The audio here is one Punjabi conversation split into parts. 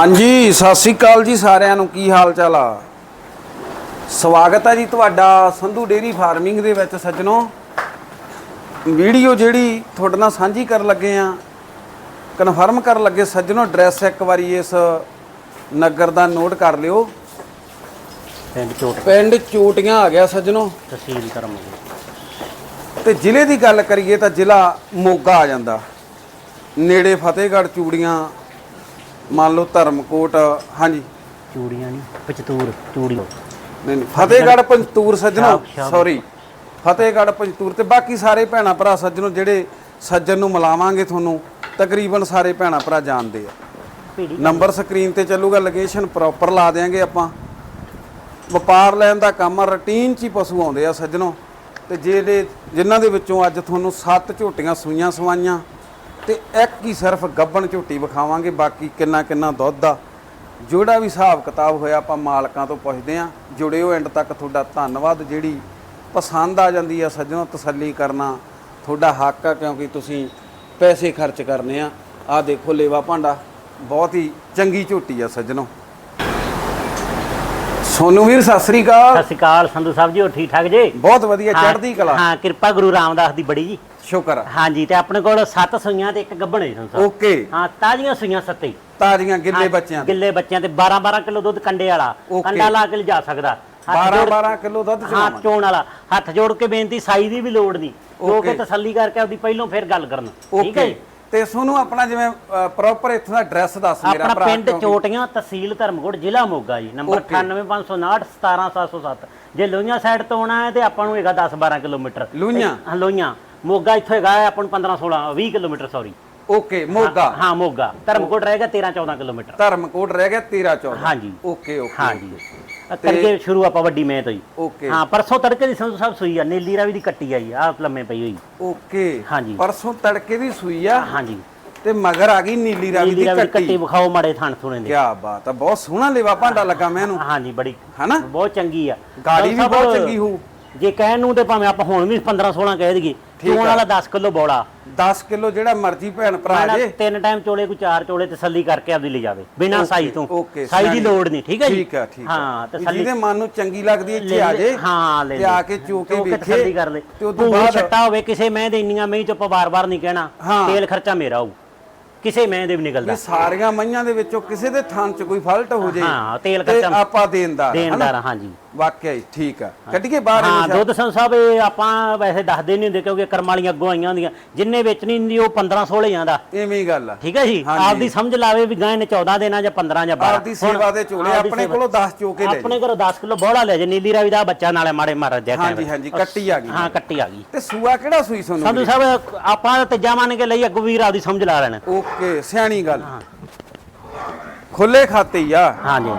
ਹਾਂਜੀ ਸਤਿ ਸ੍ਰੀ ਅਕਾਲ ਜੀ ਸਾਰਿਆਂ ਨੂੰ। ਕੀ ਹਾਲ ਚਾਲ ਆ? ਸਵਾਗਤ ਹੈ ਜੀ ਤੁਹਾਡਾ ਸੰਧੂ ਡੇਰੀ ਫਾਰਮਿੰਗ ਦੇ ਵਿੱਚ ਸੱਜਣੋ। ਵੀਡੀਓ ਜਿਹੜੀ ਤੁਹਾਡੇ ਨਾਲ ਸਾਂਝੀ ਕਰਨ ਲੱਗੇ ਆ ਕਨਫਰਮ ਕਰਨ ਲੱਗੇ ਸੱਜਣੋ ਐਡਰੈਸ ਇੱਕ ਵਾਰੀ ਇਸ ਨਗਰ ਦਾ ਨੋਟ ਕਰ ਲਿਓ। ਪਿੰਡ ਚੋਟ ਪਿੰਡ ਚੋਟੀਆਂ ਆ ਗਿਆ ਸੱਜਣੋ। ਤਹਿਸੀਲ ਕਰਮ ਤੇ ਜ਼ਿਲ੍ਹੇ ਦੀ ਗੱਲ ਕਰੀਏ ਤਾਂ ਜ਼ਿਲ੍ਹਾ ਮੋਗਾ ਆ ਜਾਂਦਾ। ਨੇੜੇ ਫਤਿਹਗੜ੍ਹ ਚੂੜੀਆਂ ਮੰਨ ਲਓ ਧਰਮਕੋਟ ਹਾਂਜੀ। ਚੂੜੀਆਂ ਨਹੀਂ ਪਚਤੂਰ ਚੂੜੀ। ਨਹੀਂ ਨਹੀਂ ਫਤਿਹਗੜ੍ਹ ਪੰਜਤੂਰ ਸੱਜਣੋ। ਸੌਰੀ ਫਤਿਹਗੜ੍ਹ ਪੰਜਤੂਰ ਤੇ ਬਾਕੀ ਸਾਰੇ ਭੈਣਾ ਭਰਾ ਸੱਜਣੋ ਜਿਹੜੇ ਸੱਜਣ ਨੂੰ ਮਿਲਾਵਾਂਗੇ ਤੁਹਾਨੂੰ ਤਕਰੀਬਨ ਸਾਰੇ ਭੈਣਾ ਭਰਾ ਜਾਣਦੇ ਆ। ਨੰਬਰ ਸਕਰੀਨ ਤੇ ਚੱਲੂਗਾ ਲੋਕੇਸ਼ਨ ਪ੍ਰੋਪਰ ਲਾ ਦੇਾਂਗੇ ਆਪਾਂ। ਵਪਾਰ ਲੈਣ ਦਾ ਕੰਮ ਰੁਟੀਨ 'ਚ ਹੀ ਪਸ਼ੂ ਆਉਂਦੇ ਆ ਸੱਜਣੋ। ਤੇ ਜਿਹੜੇ ਜਿਨ੍ਹਾਂ ਦੇ ਵਿੱਚੋਂ ਅੱਜ ਤੁਹਾਨੂੰ 7 ਝੋਟੀਆਂ ਸੂਈਆਂ ਸਵਾਈਆਂ ਤੇ ਇੱਕ ਹੀ ਸਿਰਫ ਗੱਬਣ ਝੋਟੀ ਵਿਖਾਵਾਂਗੇ ਬਾਕੀ ਕਿੰਨਾ ਕਿੰਨਾ ਦੁੱਧ ਆ। ਜਿਹੜਾ ਵੀ ਹਿਸਾਬ ਕਿਤਾਬ ਹੋਇਆ ਆਪਾਂ ਮਾਲਕਾਂ ਤੋਂ ਪੁੱਛਦੇ ਆ। ਜੁੜਿਓ ਐਂਡ ਤੱਕ ਤੁਹਾਡਾ ਧੰਨਵਾਦ। ਜਿਹੜੀ ਪਸੰਦ ਆ ਜਾਂਦੀ ਆ ਸੱਜਣੋ ਤਸੱਲੀ ਕਰਨਾ ਤੁਹਾਡਾ ਹੱਕ ਆ ਕਿਉਂਕਿ ਤੁਸੀਂ ਪੈਸੇ ਖਰਚ ਕਰਨੇ ਆ। ਆ ਦੇਖੋ ਲੇਵਾ ਭਾਂਡਾ। ਬਹੁਤ ਹੀ ਚੰਗੀ ਝੋਟੀ ਆ ਸੱਜਣੋ। ਸੋਨੂ ਵੀਰ ਸਤਿ ਸ੍ਰੀ ਅਕਾਲ। ਸਤਿ ਸ਼੍ਰੀ ਅਕਾਲ ਸੰਧੂ ਸਾਹਿਬ ਜੀ ਹੋਰ ਠੀਕ ਠਾਕ ਜੀ? ਬਹੁਤ ਵਧੀਆ ਹਾਂ, ਚੜ੍ਹਦੀ ਕਲਾ। ਹਾਂ ਕਿਰਪਾ ਗੁਰੂ ਰਾਮਦਾਸ ਦੀ ਬੜੀ ਜੀ। ਸ਼ੁਕਰ ਆ। ਹਾਂਜੀ ਤੇ ਆਪਣੇ ਕੋਲ 7 ਸੂਈਆਂ ਤੇ ਇੱਕ ਗੱਭਣ ਹੈ ਸਾਹਿਬ ਓਕੇ। ਹਾਂ ਤਾਜ਼ੀਆਂ ਸੂਈਆਂ ਸੱਤੇ ਤਾਜ਼ੀਆਂ ਗਿੱਲੇ ਬੱਚਿਆਂ ਦੇ। ਗਿੱਲੇ ਬੱਚਿਆਂ ਤੇ 12 12 ਕਿਲੋ ਦੁੱਧ ਕੰਡੇ ਵਾਲਾ। Okay. ਕੰਡਾ ਲਾ ਕੇ ਲਿਜਾ ਸਕਦਾ। ਹੱਥ 12 ਜੋੜ- 12 ਕਿਲੋ ਦੁੱਧ ਹਾਂ ਚੋਣ ਚੋਣ ਵਾਲਾ। ਹੱਥ ਜੋੜ ਕੇ ਬੇਨਤੀ ਸਾਈ ਦੀ ਵੀ ਲੋੜ ਨਹੀਂ। ਜੋ ਕਿ Okay. ਤਸੱਲੀ ਕਰਕੇ ਆਪਦੀ ਪਹਿਲੋਂ ਫਿਰ ਗੱਲ ਕਰਨ। ਠੀਕ ਹੈ ਓਕੇ। ਜੀ? ਤੇ ਸੋਨੂੰ ਆਪਣਾ ਜਿਵੇਂ ਪ੍ਰੋਪਰ ਇੱਥੋਂ ਦਾ ਐਡਰੈਸ ਦੱਸ ਮੇਰਾ ਆਪਣਾ ਭਰਾ ਪਿੰਡ ਕਿਉਂਕਿ- ਚੋਟੀਆਂ ਤਹਿਸੀਲ ਧਰਮਕੋਟ ਜ਼ਿਲ੍ਹਾ ਮੋਗਾ ਜੀ। Number Okay. 98559 17707 ਜੇ ਲੋਹੀਆਂ ਸਾਈਡ ਤੋਂ ਆਉਣਾ ਹੈ ਤੇ ਆਪਾਂ ਨੂੰ ਹੈਗਾ 10 12 ਕਿਲੋਮੀਟਰ। ਲੂਈਆਂ? ਹਾਂ ਲੋਹੀਆਂ। ਮੋਗਾ ਇੱਥੋਂ ਹੈਗਾ ਹੈ ਆਪਾਂ ਨੂੰ 15 16 20 ਕਿਲੋਮੀਟਰ ਸੌਰੀ ਓਕੇ ਮੋਗਾ। ਹਾਂ ਮੋਗਾ। ਧਰਮਕੋਟ ਰਹੇਗਾ 13 14 ਕਿਲੋਮੀਟਰ। ਧਰਮਕੋਟ ਰਹਿ ਗਿਆ 13 14 ਹਾਂਜੀ। ਓਕੇ ਓਕੇ ਹਾਂਜੀ ਕਰਕੇ ਸ਼ੁਰੂ ਆਪਾਂ ਵੱਡੀ ਮੈਂ ਤੋਂ ਹੀ ਓਕੇ। ਹਾਂ ਪਰਸੋਂ ਤੜਕੇ ਦੀ ਸੰਧੂ ਸਾਹਿਬ ਸੂਈ ਆ ਨੀਲੀ ਰਾਵੀ ਦੀ ਕੱਟੀ ਆਈ ਆ ਲੰਮੇ ਪਈ ਹੋਈ। ਓਕੇ। ਹਾਂਜੀ। ਪਰਸੋਂ ਤੜਕੇ ਦੀ ਸੂਈ ਆ। ਹਾਂਜੀ ਤੇ ਮਗਰ ਆ ਗਈ ਨੀਲੀ ਰਾਵੀ ਦੀ ਕੱਟੀ। ਕੱਟੀ ਵਿਖਾਓ ਮਾੜੇ ਥਣ ਥੁਣੇ ਦੇ। ਕੀ ਬਾਤ ਆ ਬਹੁਤ ਸੋਹਣਾ ਲੇਵਾ ਭਾਂਡਾ ਲੱਗਾ ਮੈਨੂੰ ਹਾਂਜੀ ਬੜੀ ਹਨਾ? ਬਹੁਤ ਚੰਗੀ ਆ। ਗਾੜੀ ਵੀ ਬਹੁਤ ਚੰਗੀ ਹੋਊ। ਜੇ ਕਹਿਣ ਨੂੰ ਤੇ ਭਾਵੇਂ ਆਪਾਂ ਹੁਣ ਵੀ 15 16 ਕਹਿ ਦਈਏ ਠੀਕ ਚੋਣ ਆ। ਵਾਲਾ 10 ਕਿਲੋ ਬੋੜਾ 10 ਕਿਲੋ ਜਿਹੜਾ ਮਰਜ਼ੀ ਭੈਣ ਭਰਾ ਜੇ ਤਿੰਨ ਟਾਈਮ ਚੋਲੇ ਕੋਈ ਚਾਰ ਚੋਲੇ ਤਸੱਲੀ ਕਰਕੇ ਆਪਦੀ ਲੈ ਜਾਵੇ ਬਿਨਾਂ Okay, ਸਾਈ ਤੋਂ okay, ਸਾਈ ਦੀ ਸਿਆਣੀ। ਲੋੜ ਨਹੀਂ ਠੀਕ ਹੈ ਜੀ ਠੀਕ ਆ ਠੀਕ ਆ ਹਾਂ ਵੀ ਤਸੱਲੀ ਜਿਹਦੇ ਮਨ ਨੂੰ ਚੰਗੀ ਲੱਗਦੀ ਇੱਥੇ ਲੈ ਆ ਜੇ ਹਾਂ ਲੈ ਤੇ। ਆ ਕੇ ਚੋ ਕੇ ਵੇਖੇ ਤਸੱਲੀ ਕਰ ਲੈ ਤੇ ਉਦੋਂ ਬਾਅਦ ਛੱਟਾ ਹੋਵੇ ਕਿਸੇ ਮੈਂ ਦੇ ਇੰਨੀਆਂ ਮੈਂ ਚ ਆਪਾਂ ਵਾਰ-ਵਾਰ ਨਹੀਂ ਕਹਿਣਾ ਹਾਂ। ਤੇਲ ਖਰਚਾ ਮੇਰਾ ਹੋਊ ਕਿਸੇ ਮੈਂ ਦੇ ਵੀ ਨਿਕਲਦਾ ਵੀ ਸਾਰੀਆਂ ਮਈਆਂ ਦੇ ਵਿੱਚੋਂ ਕਿਸੇ ਦੇ ਥਣ 'ਚ ਕੋਈ ਫਾਲਟ ਹੋ ਜੇ ਹਾਂ ਤੇਲ ਖਰਚਾ ਆਪਾਂ ਦੇਣਦਾਰ ਹਨਾ? ਦੇਣਦਾਰ ਹਾਂਜੀ ਵਾਕਿਆ ਹੀ ਠੀਕ ਆ। ਕੱਢੀਏ ਬਾਹਰ ਹਾਂ ਦੁੱਧ ਸੰਤ ਸਾਹਿਬ ਇਹ ਆਪਾਂ ਵੈਸੇ ਦੱਸਦੇ ਨਹੀਂ ਹੁੰਦੇ ਕਿਉਂਕਿ ਕਰਮ ਵਾਲੀਆਂ ਅੱਗੋਂ ਆਈਆਂ ਹੁੰਦੀਆਂ। ਜਿੰਨੇ ਵੇਚਣੀ ਹੁੰਦੀ ਉਹ 15 16 ਜਾਂਦਾ ਐਵੇਂ ਹੀ ਗੱਲ ਆ। ਠੀਕ ਹੈ ਜੀ। ਆਪਦੀ ਸਮਝ ਲਾਵੇ ਵੀ ਗਾਂ ਨੇ 14 ਦੇਣਾ ਜਾਂ 15 ਜਾਂ 12 ਆਪਦੀ ਸੇਵਾ ਦੇ ਚੋਲੇ ਆਪਣੇ। ਕੋਲੋਂ 10 ਚੋ ਕੇ ਲੈ ਆਪਣੇ ਘਰੋਂ 10 ਕਿਲੋ ਬੋੜਾ ਲੈ ਜੇ ਨੀਲੀ ਰਾਵੀ ਦਾ ਬੱਚਾ ਨਾਲੇ ਮਾੜੇ ਮਾਰ ਜਾ ਹਾਂਜੀ ਹਾਂਜੀ ਕੱਟੀ ਆ ਗਈ। ਹਾਂ ਕੱਟੀ ਆ ਗਈ। ਤੇ ਸੂਆ ਕਿਹੜਾ ਸੂਈ ਸੰਧੂ ਸੋਨੂੰ ਸਾਹਿਬ ਆਪਾਂ ਤੀਜਾ ਮੰਨ ਕੇ ਲਈ ਅੱਗੋਂ ਵੀਰ ਆਪਦੀ ਸਮਝ ਲਾ ਲੈਣਾ। ਓਕੇ ਸਿਆਣੀ ਗੱਲ। ਖੁੱਲੇ ਖਾਤੇ ਹੀ ਆ। ਹਾਂਜੀ।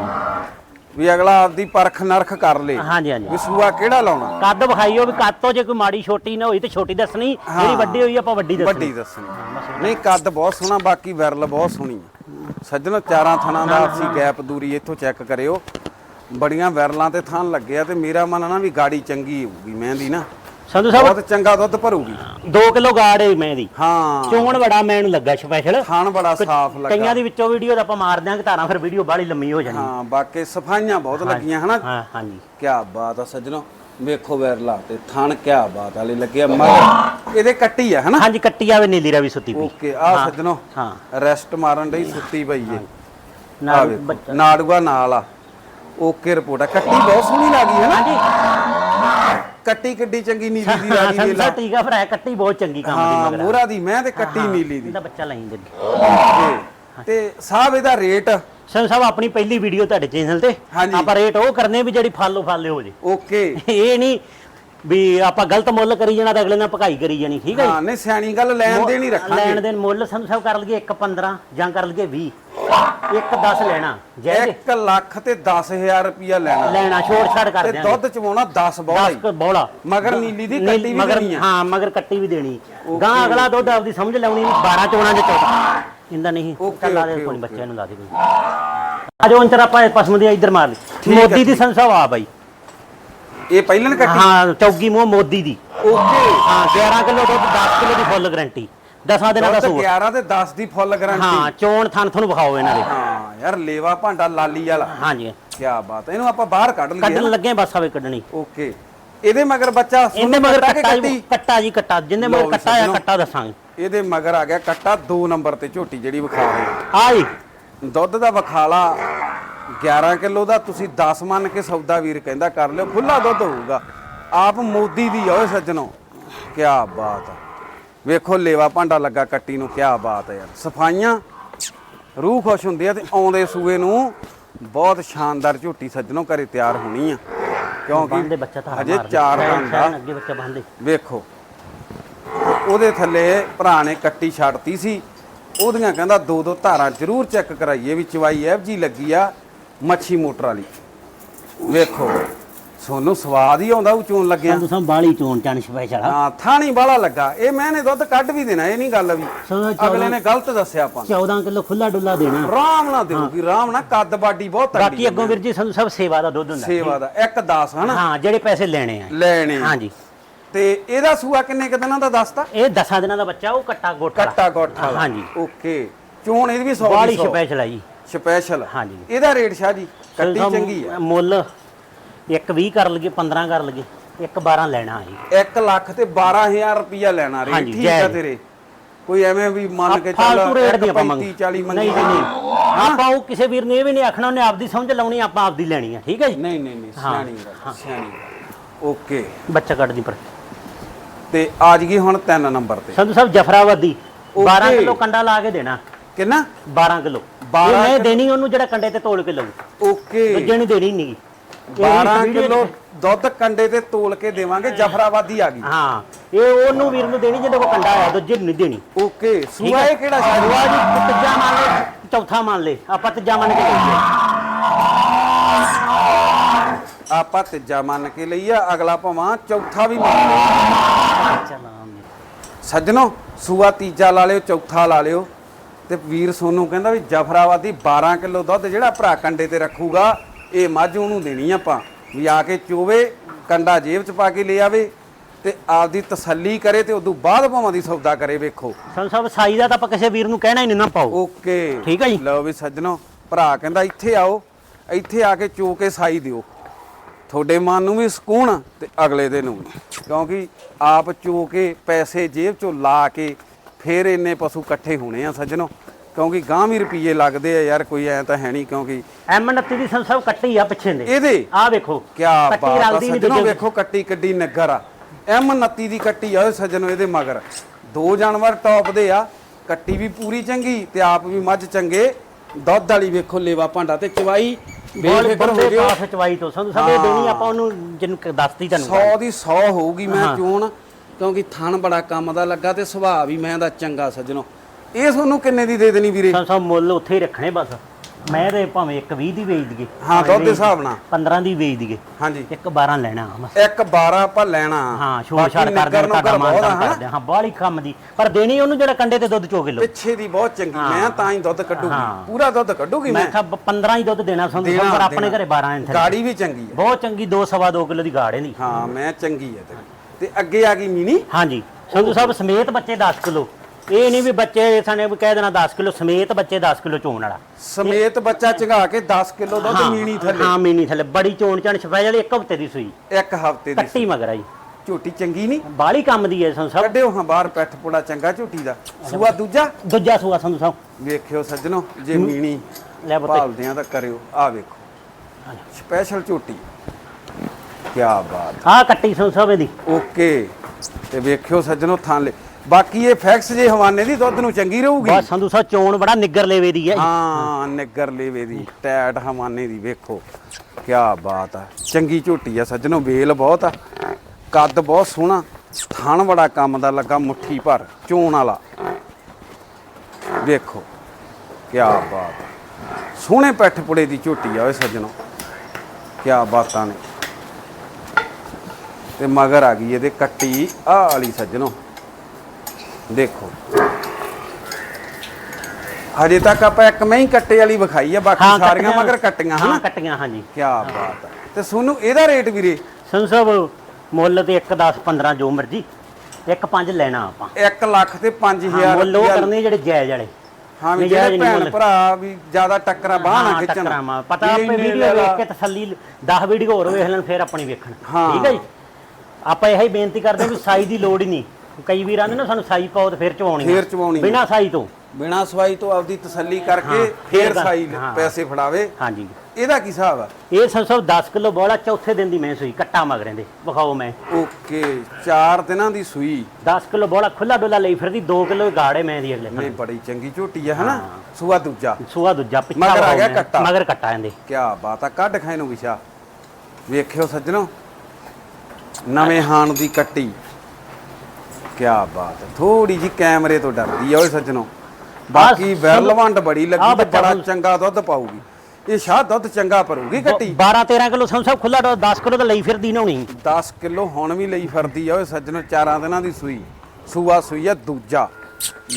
ਵੀ ਅਗਲਾ ਆਪਦੀ ਪਰਖ ਨਰਖ ਕਰ ਲੇ। ਹਾਂਜੀ ਹਾਂਜੀ। ਵੀ ਸੂਆ ਕਿਹੜਾ ਲਾਉਣਾ? ਕੱਦ ਵਿਖਾਈਓ ਵੀ ਕੱਦ ਤੋਂ ਜੇ ਕੋਈ ਮਾੜੀ ਛੋਟੀ ਨਾ ਹੋਈ ਤੇ ਛੋਟੀ ਦੱਸਣੀ। ਜਿਹੜੀ ਵੱਡੀ ਹੋਈ ਆਪਾਂ ਵੱਡੀ ਦੱਸਣੀ। ਵੱਡੀ ਦੱਸਣੀ। ਨਹੀਂ ਕੱਦ ਬਹੁਤ ਸੋਹਣਾ ਬਾਕੀ ਵਿਰਲ ਬਹੁਤ ਸੋਹਣੀ ਸੱਜਣੋ ਚਾਰਾਂ ਥਣਾਂ ਦਾ ਅਸੀਂ ਗੈਪ ਦੂਰੀ ਇੱਥੋਂ ਚੈੱਕ ਕਰਿਓ। ਬੜੀਆਂ ਵਿਰਲਾਂ ਤੇ ਥਣ ਲੱਗੇ ਆ ਤੇ ਮੇਰਾ ਮਨ ਨਾ ਵੀ ਗਾੜੀ ਚੰਗੀ ਹੋਊਗੀ ਮਹਿੰਦੀ ਨਾ। ਸੰਧੂ ਸਾਹਿਬ? ਬਹੁਤ ਚੰਗਾ ਦੁੱਧ ਭਰੂਗੀ। 2 ਕਿਲੋ ਗਾੜ ਹੈ ਮੈਂ ਦੀ ਹਾਂ। ਚੋਣ ਬੜਾ ਮੈਨੂੰ ਲੱਗਾ ਸਪੈਸ਼ਲ ਥਣ ਬੜਾ ਸਾਫ਼ ਲੱਗਾ। ਕਈਆਂ ਦੀ ਵਿੱਚੋਂ ਵੀਡੀਓ ਤਾਂ ਆਪਾਂ ਮਾਰ ਦਿਆਂਗੇ ਧਾਰਾਂ ਫਿਰ ਵੀਡੀਓ ਬਾਹਲੀ ਲੰਮੀ ਹੋ ਜਾਣੀ। ਹਾਂ ਬਾਕੀ ਸਫਾਈਆਂ ਬਹੁਤ ਲੱਗੀਆਂ ਹਨਾ? ਹਾਂ ਹਾਂਜੀ। ਕੀ ਬਾਤ ਆ ਸੱਜਣੋ। ਵੇਖੋ ਵਿਰਲਾ ਤੇ ਥਣ ਕੀ ਬਾਤ ਵਾਲੇ ਲੱਗੇ ਆ ਮਗਰ ਇਹਦੇ ਕੱਟੀ ਆ ਹਨਾ? ਹਾਂਜੀ ਕੱਟੀ ਆਵੇ ਨੀਲੀ ਰਵੀ ਸੁੱਤੀ ਪਈ। ਓਕੇ ਆ ਸੱਜਣੋ ਹਾਂ। ਰੈਸਟ ਮਾਰਨ ਲਈ ਸੁੱਤੀ ਪਈ ਏ। ਆ ਨਾੜੂਆ ਨਾਲ ਆ। ਓਕੇ ਰਿਪੋਰਟ ਆ। ਕੱਟੀ ਬਹੁਤ ਸੋਹਣੀ ਲੱਗੀ ਹੈ ਨਾ ਹਾਂਜੀ। ਕੱਟੀ ਕਿੱਡੀ ਚੰਗੀ ਨੀਲੀ ਦੀ ਹਾਂ ਲੱਗੀ ਸੰਸਾ ਫਿਰ ਇਹ ਕੱਟੀ ਬਹੁਤ ਚੰਗੀ ਕੰਮ ਦੀ ਹਾਂ ਮਗਰ। ਦੀ ਮੈਂ ਤੇ ਕੱਟੀ ਨੀਲੀ ਦੀ। ਇਹਦਾ ਬੱਚਾ ਲਈ ਦੇ ਤੇ- ਤੇ ਸਾਹਿਬ ਇਹਦਾ ਰੇਟ? ਸੰਤ ਸਾਹਿਬ ਆਪਣੀ ਪਹਿਲੀ ਵੀਡੀਓ ਤੁਹਾਡੇ ਚੈਨਲ ਤੇ। ਹਾਂਜੀ। ਆਪਾਂ ਰੇਟ ਉਹ ਕਰਨੇ ਵੀ ਜਿਹੜੀ ਫਾਲੋ ਫਾਲੇ ਹੋ ਜੇ। ਓਕੇ। ਇਹ ਨਹੀਂ ਵੀ ਆਪਾਂ ਗਲਤ ਮੁੱਲ ਕਰੀ ਜਾਣਾ ਤੇ ਅਗਲੇ ਨਾਲ ਭਕਾਈ ਕਰੀ ਜਾਣੀ ਠੀਕ ਹੈ ਹਾਂ ਨਹੀਂ ਸਿਆਣੀ ਗੱਲ ਲੈਣ ਦੇ ਨਹੀਂ ਰੱਖਾਂਗੇ। ਲੈਣ ਦੇਣ ਮੁੱਲ ਸੰਤ ਸਾਹਿਬ ਕਰ ਲਈਏ 1 15 ਜਾਂ ਕਰ ਲਈਏ 20 1 10 ਲੈਣਾ ਜੈ 1 ਲੱਖ ਤੇ 10000 ਰੁਪਇਆ ਲੈਣਾ। ਲੈਣਾ ਛੋੜ ਛਾੜ ਕਰ ਤੇ ਦਿਆਂਗੇ ਦੁੱਧ ਚਵਾਉਣਾ 10 ਬੋਲਾ 10 ਕ ਬੋਲਾ ਮਗਰ ਨੀਲੀ ਦੀ ਕੱਟੀ ਵੀ ਮਗਰ ਦੇਣੀ ਆ। ਹਾਂ ਮਗਰ ਕੱਟੀ ਵੀ ਦੇਣੀ। ਗਾਂ ਅਗਲਾ ਦੁੱਧ ਆਪਦੀ ਸਮਝ ਲਾਉਣੀ 12 ਚੋਣਾਂ ਦੇ 14 ਇੰਦਾ ਨਹੀਂ ਓਕੇ, ਚੱਲ ਲਾ ਦੇ ਓਕੇ, ਕੋਈ। ਬੱਚਿਆਂ ਨੂੰ ਲਾ ਦੇ ਕੋਈ। ਆਜੋ ਅੰਤਰ ਆਪਾਂ ਪਸਮ ਦੀ ਇੱਧਰ ਮਾਰ ਲਈ। ਠੀਕ ਹੈ, ਮੋਦੀ ਦੀ ਸੰਸਾ ਆ ਬਾਈ। ਇਹ ਪਹਿਲਾਂ ਕੱਟੀ? ਹਾਂ ਚੌਗੀ ਮੂੰਹ ਮੋਦੀ ਦੀ। ਓਕੇ। ਹਾਂ 11 ਕਿਲੋ ਦੁੱਧ 10 ਕਿਲੋ ਦੀ ਫੁੱਲ ਗਾਰੰਟੀ। ਦਸਾਂ ਦਿਨਾਂ ਦਾ ਦੁੱਧ ਸੂਆ 11 ਤੇ 10 ਦੀ ਫੁੱਲ ਗਾਰੰਟੀ ਹਾਂ ਚੋਣ ਥਣ ਤੁਹਾਨੂੰ ਵਿਖਾਓ ਇਹਨਾਂ ਦੇ। ਹਾਂ ਯਾਰ ਲੇਵਾ ਭਾਂਡਾ ਲਾਲੀ ਵਾਲਾ। ਹਾਂਜੀ। ਕੀ ਬਾਤ ਹੈ ਇਹਨੂੰ ਆਪਾਂ ਬਾਹਰ ਕੱਢ ਲਈਏ। ਕੱਢਣ ਲੱਗੇ ਬਸ ਆਵੇ ਕੱਢਣੀ। ਓਕੇ। ਇਹਦੇ ਮਗਰ ਬੱਚਾ ਇਹਦੇ ਮਗਰ ਕੱਟਾ ਕੱਟਾ ਜੀ ਕੱਟੀ? ਜਿੰਨੇ ਮਗਰ ਕੱਟਾ ਆ। ਕੱਟਾ ਦੱਸਾਂਗੇ। ਇਹਦੇ ਮਗਰ ਆ ਗਿਆ ਕੱਟਾ 2 ਨੰਬਰ ਤੇ ਝੋਟੀ ਜਿਹੜੀ ਵਿਖਾ ਰਹੇ ਆ ਜੀ। ਦੁੱਧ ਦਾ ਵਿਖਾਲਾ 11 ਕਿਲੋ ਦਾ ਤੁਸੀਂ 10 ਮੰਨ ਕੇ ਸੌਦਾ ਵੀਰ ਕਹਿੰਦਾ ਕਰ ਲਿਓ ਖੁੱਲਾ ਦੁੱਧ ਹੋਊਗਾ। ਆਪ ਮੋਦੀ ਦੀ ਆ ਓਏ ਸੱਜਣੋ। ਕੀ ਬਾਤ ਆ। ਵੇਖੋ ਲੇਵਾ ਭਾਂਡਾ ਲੱਗਾ ਕੱਟੀ ਨੂੰ ਕੀ ਬਾਤ ਹੈ ਯਾਰ। ਸਫਾਈਆਂ ਰੂਹ ਖੁਸ਼ ਹੁੰਦੀ ਆ ਤੇ ਆਉਂਦੇ ਸੂਏ ਨੂੰ ਬਹੁਤ ਸ਼ਾਨਦਾਰ ਝੋਟੀ ਸੱਜਣੋ ਘਰੇ ਤਿਆਰ ਹੋਣੀ ਆ। ਕਿਉਂਕਿ ਹਜੇ ਚਾਰ ਘੰਟਾ ਅੱਗੇ ਬੱਚਾ ਬੰਦੇ ਵੇਖੋ ਉਹਦੇ ਥੱਲੇ ਭਰਾ ਨੇ ਕੱਟੀ ਛੱਡਤੀ ਸੀ। ਉਹਦੀਆਂ ਕਹਿੰਦਾ ਦੋ ਦੋ ਧਾਰਾਂ ਜ਼ਰੂਰ ਚੈੱਕ ਕਰਾਈਏ ਵੀ ਚਵਾਈ ਐਫ ਜੀ ਲੱਗੀ ਆ ਮੱਛੀ ਮੋਟਰ ਵਾਲੀ। ਵੇਖੋ। ਸੋਨੂੰ ਸਵਾਦ ਹੀ ਆਉਂਦਾ ਉਹ ਚੋਣ ਲੱਗਿਆ। ਸੰਧੂ ਸਾਹਿਬ ਬਾਲੀ ਚੋਣ ਚਾਣ ਸਪੈਸ਼ਲ ਆ। ਹਾਂ ਥਾਣੀ ਬਾਲਾ ਲੱਗਾ। ਇਹ ਮੈਂ ਨੇ ਦੁੱਧ ਕੱਢ ਵੀ ਦੇਣਾ ਇਹ ਨਹੀਂ ਗੱਲ ਵੀ। ਚੌਦਾਂ- ਅਗਲੇ ਨੇ ਗਲਤ ਦੱਸਿਆ ਆਪਾਂ। ਨੂੰ। 14 ਕਿਲੋ ਖੁੱਲਾ ਡੁੱਲਾ ਦੇਣਾ। ਰਾਮ ਨਾਲ ਦੇਊਗੀ ਰਾਮ ਨਾਲ। ਕੱਦ ਬਾਡੀ ਬਹੁਤ ਤਗੜੀ ਬਾਕੀ ਅੱਗੋਂ ਵੀਰ ਜੀ ਸੰਧੂ ਸਾਹਿਬ ਸੇਵਾ ਦਾ ਦੁੱਧ ਹੁੰਦਾ। ਸੇਵਾ ਦਾ। ਇੱਕ 10 ਹਨਾ? ਹਾਂ ਜਿਹੜੇ ਪੈਸੇ ਲੈਣੇ ਆ। ਲੈਣੇ ਆ। ਹਾਂਜੀ। ਤੇ ਇਹਦਾ ਸੂਆ ਕਿੰਨੇ ਕੁ ਦਿਨਾਂ ਦਾ ਦੱਸਤਾ? ਇਹ 10 ਦਿਨਾਂ ਦਾ ਬੱਚਾ ਉਹ ਕੱਟਾ ਗੋਟ ਕੱਟਾ ਗੋਠਾ ਵਾਲਾ। ਹਾਂਜੀ। ਓਕੇ। ਚੋਣ ਇਹਦੀ ਵੀ 100 ਬਾਲੀ ਦੀ 100 ਸਪੈਸ਼ਲ ਆ ਜੀ। ਸਪੈਸ਼ਲ ਹਾਂਜੀ। ਇਹਦਾ ਰੇਟ ਸ਼ਾਹ ਜੀ ਕੱਟੀ ਚੰਗੀ ਆ। ਮੁੱਲ ਇੱਕ 20 ਕਰ ਲਈਏ 15 ਕਰ ਲਈਏ ਇੱਕ 12 ਲੈਣਾ ਜੀ 1 ਲੱਖ ਤੇ 12000 ਰੁਪਿਆ ਲੈਣਾ ਹਾਂਜੀ, ਠੀਕ ਆ ਜਾਇਜ਼। ਤੇਰੇ। ਕੋਈ ਐਵੇਂ ਵੀ ਮੰਨ ਕੇ ਚੱਲ ਫਾਲਤੂ ਰੇਟ ਦੀ ਆਪਾਂ 35 ਮੰਗ 40 ਮੰਗੀ ਨਹੀਂ ਜੀ ਨਹੀਂ। ਆਪਾਂ ਉਹ ਕਿਸੇ ਵੀਰ ਨੇ ਇਹ ਵੀ ਨਹੀਂ ਆਖਣਾ ਉਹਨੇ ਆਪਦੀ ਸਮਝ ਲਾਉਣੀ ਆਪਾਂ ਆਪਦੀ ਲੈਣੀ ਆ ਠੀਕ ਹੈ ਜੀ? ਨਹੀਂ ਨਹੀਂ ਨਹੀਂ ਸਿਆਣੀ ਗੱਲ ਸਿਆਣੀ ਗੱਲ। ਓਕੇ। ਬੱਚਾ ਕੱਢਦੀ ਪਰ। ਤੇ ਆ ਜਗੀ ਹੁਣ 3 ਨੰਬਰ ਤੇ। ਸੰਧੂ ਸਾਹਿਬ ਜਫਰਾਬਾਦੀ 12 Okay। ਕਿਲੋ ਕੰਡਾ ਲਾ ਕੇ ਦੇਣਾ। ਕਿੰਨਾ? 12 ਕਿਲੋ। 12 ਇਹ ਮੈਂ ਦੇਣੀ ਉਹਨੂੰ ਜਿਹੜਾ ਕੰਡੇ ਤੇ ਤੋਲ ਕੇ ਲਊ। ਓਕੇ। ਦੂਜੇ ਨਹੀਂ ਦੇਣੀ ਨਹੀਂਗੀ 12 ਕਿਲੋ ਦੁੱਧ ਕੰਡੇ ਤੇ ਤੋਲ ਕੇ ਦੇਵਾਂਗੇ ਜਫਰਾਬਾਦੀ ਆ ਗਈ। ਹਾਂ ਇਹ ਉਹਨੂੰ ਵੀਰ ਨੂੰ ਦੇਣੀ ਜਿਹਦੇ ਕੋਲ ਕੰਡਾ ਆਇਆ ਦੂਜੇ ਨੂੰ ਨਹੀਂ ਦੇਣੀ। ਓਕੇ ਸੂਆ ਇਹ ਕਿਹੜਾ ਸ਼ਾਹ ਸੂਆ ਜੀ ਤੀਜਾ ਮੰਨ ਲੈ ਚੌਥਾ ਮੰਨ ਲੈ ਆਪਾਂ ਤੀਜਾ ਮੰਨ ਕੇ ਲਈਏ। ਆਪਾਂ ਤੀਜਾ ਮੰਨ ਕੇ ਲਈਆ ਅਗਲਾ ਭਾਵਾਂ ਚੌਥਾ ਵੀ ਮੰਨ ਚਲਾਂਗੇ ਸੱਜਣੋ ਸੂਆ ਤੀਜਾ ਲਾ ਲਿਓ ਚੌਥਾ ਲਾ ਲਿਓ। ਤੇ ਵੀਰ ਸੋਨੂੰ ਕਹਿੰਦਾ ਵੀ ਜਫਰਾਬਾਦੀ 12 ਕਿਲੋ ਦੁੱਧ ਜਿਹੜਾ ਭਰਾ ਕੰਡੇ ਤੇ ਰੱਖੂਗਾ ਇਹ ਮੱਝ ਉਹਨੂੰ ਦੇਣੀ ਆਪਾਂ ਵੀ ਆ ਕੇ ਚੋਵੇ ਕੰਡਾ ਜੇਬ 'ਚ ਪਾ ਕੇ ਲੈ ਆਵੇ ਤੇ ਆਪਦੀ ਤਸੱਲੀ ਕਰੇ ਤੇ ਉਦੋਂ ਬਾਅਦ ਭਾਵਾਂ ਦੀ ਸੌਦਾ ਕਰੇ ਵੇਖੋ। ਸੰਧੂ ਸਾਹਿਬ ਸਾਈ ਦਾ ਤਾਂ ਆਪਾਂ ਕਿਸੇ ਵੀਰ ਨੂੰ ਕਹਿਣਾ ਹੀ ਨਹੀਂ ਨਾ ਪਾਓ। ਓਕੇ। ਠੀਕ ਹੈ ਜੀ। ਲਓ ਵੀ ਸੱਜਣੋ ਭਰਾ ਕਹਿੰਦਾ ਇੱਥੇ ਆਓ ਇੱਥੇ ਆ ਕੇ ਚੋ ਕੇ ਸਾਈ ਦਿਓ। ਤੁਹਾਡੇ ਮਨ ਨੂੰ ਵੀ ਸਕੂਨ ਤੇ ਅਗਲੇ ਦੇ ਨੂੰ ਵੀ। ਕਿਉਂਕਿ ਆਪ ਚੋ ਕੇ ਪੈਸੇ ਜੇਬ ਚੋਂ ਲਾ ਕੇ ਫੇਰ ਇੰਨੇ ਪਸ਼ੂ ਇਕੱਠੇ ਹੋਣੇ ਆ ਸੱਜਣੋ। ਕਿਉਂਕਿ ਗਾਂ ਵੀ ਰੁਪਈਏ ਲੱਗਦੇ ਆ ਯਾਰ ਕੋਈ ਐ ਤਾਂ ਹੈ ਨਹੀਂ ਕਿਉਂਕਿ ਐਮ 29 ਦੀ ਸਾਹਿਬ ਕੱਟੀ ਆ ਪਿੱਛੇ ਦੇ। ਇਹਦੇ? ਆ ਵੇਖੋ ਕੱਟੀ ਬਾਤ ਆ ਸੱਜਣੋ ਵੇਖੋ ਕੱਟੀ ਕੱਡੀ ਨਗਰ ਆ। ਐਮ 29 ਦੀ ਕੱਟੀ ਆ ਸੱਜਣੋ ਇਹਦੇ ਮਗਰ। ਦੋ ਜਾਨਵਰ ਟੌਪ ਦੇ ਆ ਕੱਟੀ ਵੀ ਪੂਰੀ ਚੰਗੀ ਤੇ ਆਪ ਵੀ ਮੱਝ ਚੰਗੇ। ਦੁੱਧ ਵਾਲੀ ਵੇਖੋ ਲੇਵਾ ਭਾਂਡਾ ਤੇ ਚਵਾਈ ਬੇਫਿਕਰ ਹੋ ਜਿਓ। ਪਾਸ ਚਵਾਈ ਤੋਂ ਸੰਧੂ ਸਾਹਿਬ ਇਹ ਦੇਣੀ ਆਪਾਂ ਉਹਨੂੰ ਜਿਹਨੂੰ ਕ- ਦੱਸਤੀ ਤੁਹਾਨੂੰ 100 ਦੀ 100 ਹੋਊਗੀ ਮੈਂ ਚੋਣ ਕਿਉਂਕਿ ਥਣ ਬੜਾ ਕੰਮ ਦਾ ਲੱਗਾ ਤੇ ਸੁਭਾਅ ਵੀ ਮੈਂ ਦਾ ਚੰਗਾ ਸੱਜਣੋ। ਇਹ ਤੁਹਾਨੂੰ ਕਿੰਨੇ ਦੀ ਦੇ ਦੇਣੀ ਵੀਰੇ? ਸਾਹਿਬ ਮੁੱਲ ਉੱਥੇ ਹੀ ਰੱਖਣੇ ਬਸ। ਮੈਂ ਤੇ ਭਾਵੇਂ ਇੱਕ 20 ਦੀ ਵੇਚ ਦਈਏ। ਹਾਂ ਦੁੱਧ ਦੇ ਹਿਸਾਬ ਨਾਲ। 15 ਦੀ ਵੇਚ ਦਈਏ। ਹਾਂਜੀ। ਇੱਕ 12 ਲੈਣਾ ਬਸ। ਇੱਕ 12 ਆਪਾਂ ਲੈਣਾ। ਹਾਂ ਛੋੜ ਛਾੜ ਕਰਦੇ ਨਿੱਗਰ ਤੁਹਾਡਾ ਮਾਨ? ਕਰਦੇ ਹਾਂ। ਬਾਹਲੀ ਕੰਮ ਦੀ। ਪਰ ਦੇਣੀ ਉਹਨੂੰ ਜਿਹੜਾ ਕੰਡੇ ਤੇ ਦੁੱਧ ਚੋ ਕੇ ਲਓ। ਪਿੱਛੇ ਦੀ ਬਹੁਤ ਚੰਗੀ ਮੈਂ ਤਾਂ ਹੀ ਦੁੱਧ ਕੱਢੂਗੀ। ਪੂਰਾ ਦੁੱਧ ਕੱਢੂਗੀ ਮੈਂ ਮੈਂ? ਕਿਹਾ 15 ਹੀ ਦੁੱਧ ਦੇਣਾ ਸਾਹਿਬ ਪਰ ਆਪਣੇ ਘਰੇ 12 ਇੰਥੇ। ਗਾੜੀ ਵੀ ਚੰਗੀ ਹੈ ਬਹੁਤ ਚੰਗੀ 2 ਸਵਾ 2 ਕਿਲੋ ਦੀ ਗਾੜ ਇਹਦੀ ਹਾਂ ਮੈਂ ਚੰਗੀ ਹੈ ਤੇ। ਅੱਗੇ ਆ ਗਈ ਮੀਨੀ ਹਾਂਜੀ। ਸੰਧੂ ਸਾਹਿਬ ਸਮੇਤ ਬੱਚੇ 10 ਕਿਲੋ। ਇਹ ਨਹੀਂ ਵੀ ਬੱਚੇ ਸਾਨੇ ਵੀ ਕਹਿ ਦੇਣਾ 10 ਕਿਲੋ ਸਮੇਤ ਬੱਚੇ 10 ਕਿਲੋ ਚੋਣ ਵਾਲਾ। ਸਮੇਤ ਬੱਚਾ ਚੰਗਾ ਕੇ 10 ਕਿਲੋ ਦੁੱਧ ਮੀਣੀ ਥੱਲੇ। ਹਾਂ ਮੀਨੀ ਥੱਲੇ। ਬੜੀ ਚੋਣ ਚਾਣ ਸਪੈਸ਼ਲ ਇੱਕ ਹਫ਼ਤੇ ਦੀ ਸੂਈ। ਇੱਕ ਹਫ਼ਤੇ ਦੀ ਕੱਟੀ ਮਗਰ ਆ ਜੀ। ਝੋਟੀ ਚੰਗੀ ਨਹੀਂ? ਬਾਹਲੀ ਕੰਮ ਦੀ ਹੈ ਸੰਧੂ ਸਾਹਿਬ ਕੱਢਿਓ ਹਾਂ ਬਾਹਰ ਪੈਠ ਪੁੜਾ ਚੰਗਾ ਝੋਟੀ ਦਾ। ਸੂਆ ਦੂਜਾ? ਦੂਜਾ ਸੂਆ ਸੰਧੂ ਸਾਹਿਬ ਵੇਖਿਓ ਸੱਜਣੋ ਜੇ ਮੀਣੀ ਲੈ ਪੁੱਤ। ਭਾਲਦੇ ਆ ਤਾਂ ਕਰਿਓ। ਆ ਵੇਖੋ। ਸਪੈਸ਼ਲ ਝੋਟੀ। ਕੀ ਬਾਤ। ਆਹ ਕੱਟੀ ਸੰਧੂ ਸਾਹਿਬ ਇਹਦੀ। ਓਕੇ। ਤੇ ਵੇਖਿਓ ਸੱਜਣੋ ਥਾਂ ਲੈ। ਬਾਕੀ ਇਹ ਫੈਕਸ ਜੇ ਹਵਾਨੇ ਦੀ ਦੁੱਧ ਨੂੰ ਚੰਗੀ ਰਹੂਗੀ। ਬਸ ਸੰਧੂ ਸਾਹਿਬ ਚੋਣ ਬੜਾ ਨਿੱਗਰ ਲੇਵੇ ਦੀ ਹੈ। ਹਾਂ ਨਿੱਗਰ ਲੇਵੇ ਦੀ ਟੈਟ ਹਵਾਨੇ ਦੀ ਵੇਖੋ। ਕੀ ਬਾਤ ਆ। ਚੰਗੀ ਝੋਟੀ ਆ ਸੱਜਣੋ ਵੇਲ ਬਹੁਤ ਆ ਕੱਦ ਬਹੁਤ ਸੋਹਣਾ ਥਣ ਬੜਾ ਕੰਮ ਦਾ ਲੱਗਾ ਮੁੱਠੀ ਭਰ ਚੋਣ ਵਾਲਾ। ਵੇਖੋ ਕੀ ਬਾਤ। ਸੋਹਣੇ ਪੈਠ ਪੁੜੇ ਦੀ ਝੋਟੀ ਆ ਓਏ ਸੱਜਣੋ। ਕੀ ਬਾਤਾਂ ਨੇ। ਤੇ ਮਗਰ ਆ ਗਈ ਇਹਦੇ ਕੱਟੀ ਆ ਵਾਲੀ ਸੱਜਣੋ। ਦੇਖੋ। ਹਜੇ ਤੱਕ ਆਪਾਂ ਇੱਕ ਮੈਂ ਹੀ ਕੱਟੇ ਵਾਲੀ ਵਿਖਾਈ ਆ ਬਾਕੀ ਸਾਰੀਆਂ ਮਗਰ ਕੱਟੀਆਂ ਹਾਂ ਹਨਾ? ਕੱਟੀਆਂ ਹਾਂਜੀ। ਕੀ ਬਾਤ ਹੈ ਤੇ ਸੋਨੂੰ ਇਹਦਾ ਰੇਟ ਵੀਰੇ? ਸੰਧੂ ਸਾਹਿਬ ਮੁੱਲ ਤੇ 1 10 15 ਜੋ ਮਰਜ਼ੀ ਇੱਕ 5 ਲੈਣਾ ਆਪਾਂ। 1 ਲੱਖ ਤੇ 5000 ਮੁੱਲ ਉਹ ਕਰਨੇ ਜਿਹੜੇ ਜਾਇਜ਼ ਵਾਲੇ। ਹਾਂ ਵੀ ਜਿਹੜੇ ਭੈਣ। ਭਰਾ ਵੀ ਜ਼ਿਆਦਾ ਟੱਕਰਾਂ ਬਾਹ ਨਾ ਹਾਂ ਖਿੱਚਣ। ਟੱਕਰਾਂ ਪਤਾ ਆਪੇ ਵੀਡੀਓ। ਵੇਖ ਕੇ ਤਸੱਲੀ 10 ਵੀਡੀਓ ਹੋਰ ਵੇਖ ਲੈਣ ਫਿਰ ਆਪਣੀ ਵੇਖਣ। ਹਾਂ। ਠੀਕ ਹੈ ਜੀ? ਆਪਾਂ ਇਹੀ ਬੇਨਤੀ ਕਰਦੇ ਵੀ ਸਾਈ ਦੀ ਲੋੜ ਹੀ ਨਹੀਂ। ਕਈ ਵੀਰਾਂ ਨੇ ਨਾ ਸਾਨੂੰ ਸਾਈ ਪਾਓ ਤੇ ਫਿਰ ਚਵਾਉਣੀ ਫੇਰ ਚਵਾਉਣੀ। ਬਿਨਾਂ ਸਾਈ ਤੋਂ। ਬਿਨਾ ਸਵਾਈ ਤੋਂ ਆਪਦੀ ਤਸੱਲੀ ਕਰਕੇ ਫੇਰ ਸਾਈ। ਪੈਸੇ ਫੜਾਵੇ। ਹਾਂਜੀ। ਇਹਦਾ ਕੀ ਹਿਸਾਬ ਆ? ਇਹ ਸਭ ਸਭ 10 ਕਿਲੋ ਬੋਲਾ ਚੌਥੇ ਦਿਨ ਦੀ ਮੈਂ ਸੂਈ ਕੱਟਾ ਮਗਰੇ ਦੇ ਵਿਖਾਓ ਮੈਂ। ਓਕੇ 4 ਦਿਨਾਂ ਦੀ ਸੂਈ। 10 ਕਿਲੋ ਬੋਲਾ ਖੁੱਲਾ ਡੋਲਾ ਲਈ ਫਿਰਦੀ 2 ਕਿਲੋ ਗਾੜੇ ਮੈਂ ਦੀ ਅਗਲੇ ਨਹੀਂ ਬੜੀ ਚੰਗੀ ਝੋਟੀ ਆ ਹਨਾ। ਸੂਆ ਦੂਜਾ। ਸੂਆ ਦੂਜਾ ਪਿੱਛਾ ਮਗਰ ਆ ਗਿਆ। ਕੱਟਾ। ਮਗਰ ਕੱਟਾ ਇਹਦੇ। ਕੀ ਬਾਤ ਆ ਕੱਢ ਖਾਏ ਨੂੰ ਵਿਸ਼ਾ ਵੇਖਿਓ ਸੱਜਣੋ। ਨਵੇਂ ਹਾਣ ਦੀ ਕੱਟੀ। ਕੀ ਬਾਤ ਹੈ। ਥੋੜੀ ਜੀ ਕੈਮਰੇ ਤੋਂ ਡਰਦੀ ਆ ਓਏ ਸੱਜਣੋ। ਬਾਕੀ ਬਸ ਵਿਰਲ ਚਲੋ। ਵੰਡ ਬੜੀ ਲੱਗੀ ਤੇ ਬੜਾ ਚੰਗਾ ਦੁੱਧ ਪਾਊਗੀ। ਇਹ ਸ਼ਾਹ ਦੁੱਧ ਚੰਗਾ ਭਰੂਗੀ ਕੱਟੀ 12 13 ਕਿਲੋ ਸਭ ਖੁੱਲਾ ਡੋਲਾ 10 ਕਿਲੋ ਤਾਂ ਲਈ ਫਿਰਦੀ ਨਾ ਹੋਣੀ। 10 ਕਿਲੋ ਹੁਣ ਵੀ ਲਈ ਫਿਰਦੀ ਆ ਓਏ ਸੱਜਣੋ ਚਾਰਾਂ ਦਿਨਾਂ ਦੀ ਸੂਈ। ਸੂਆ ਸੂਈ ਆ ਦੂਜਾ।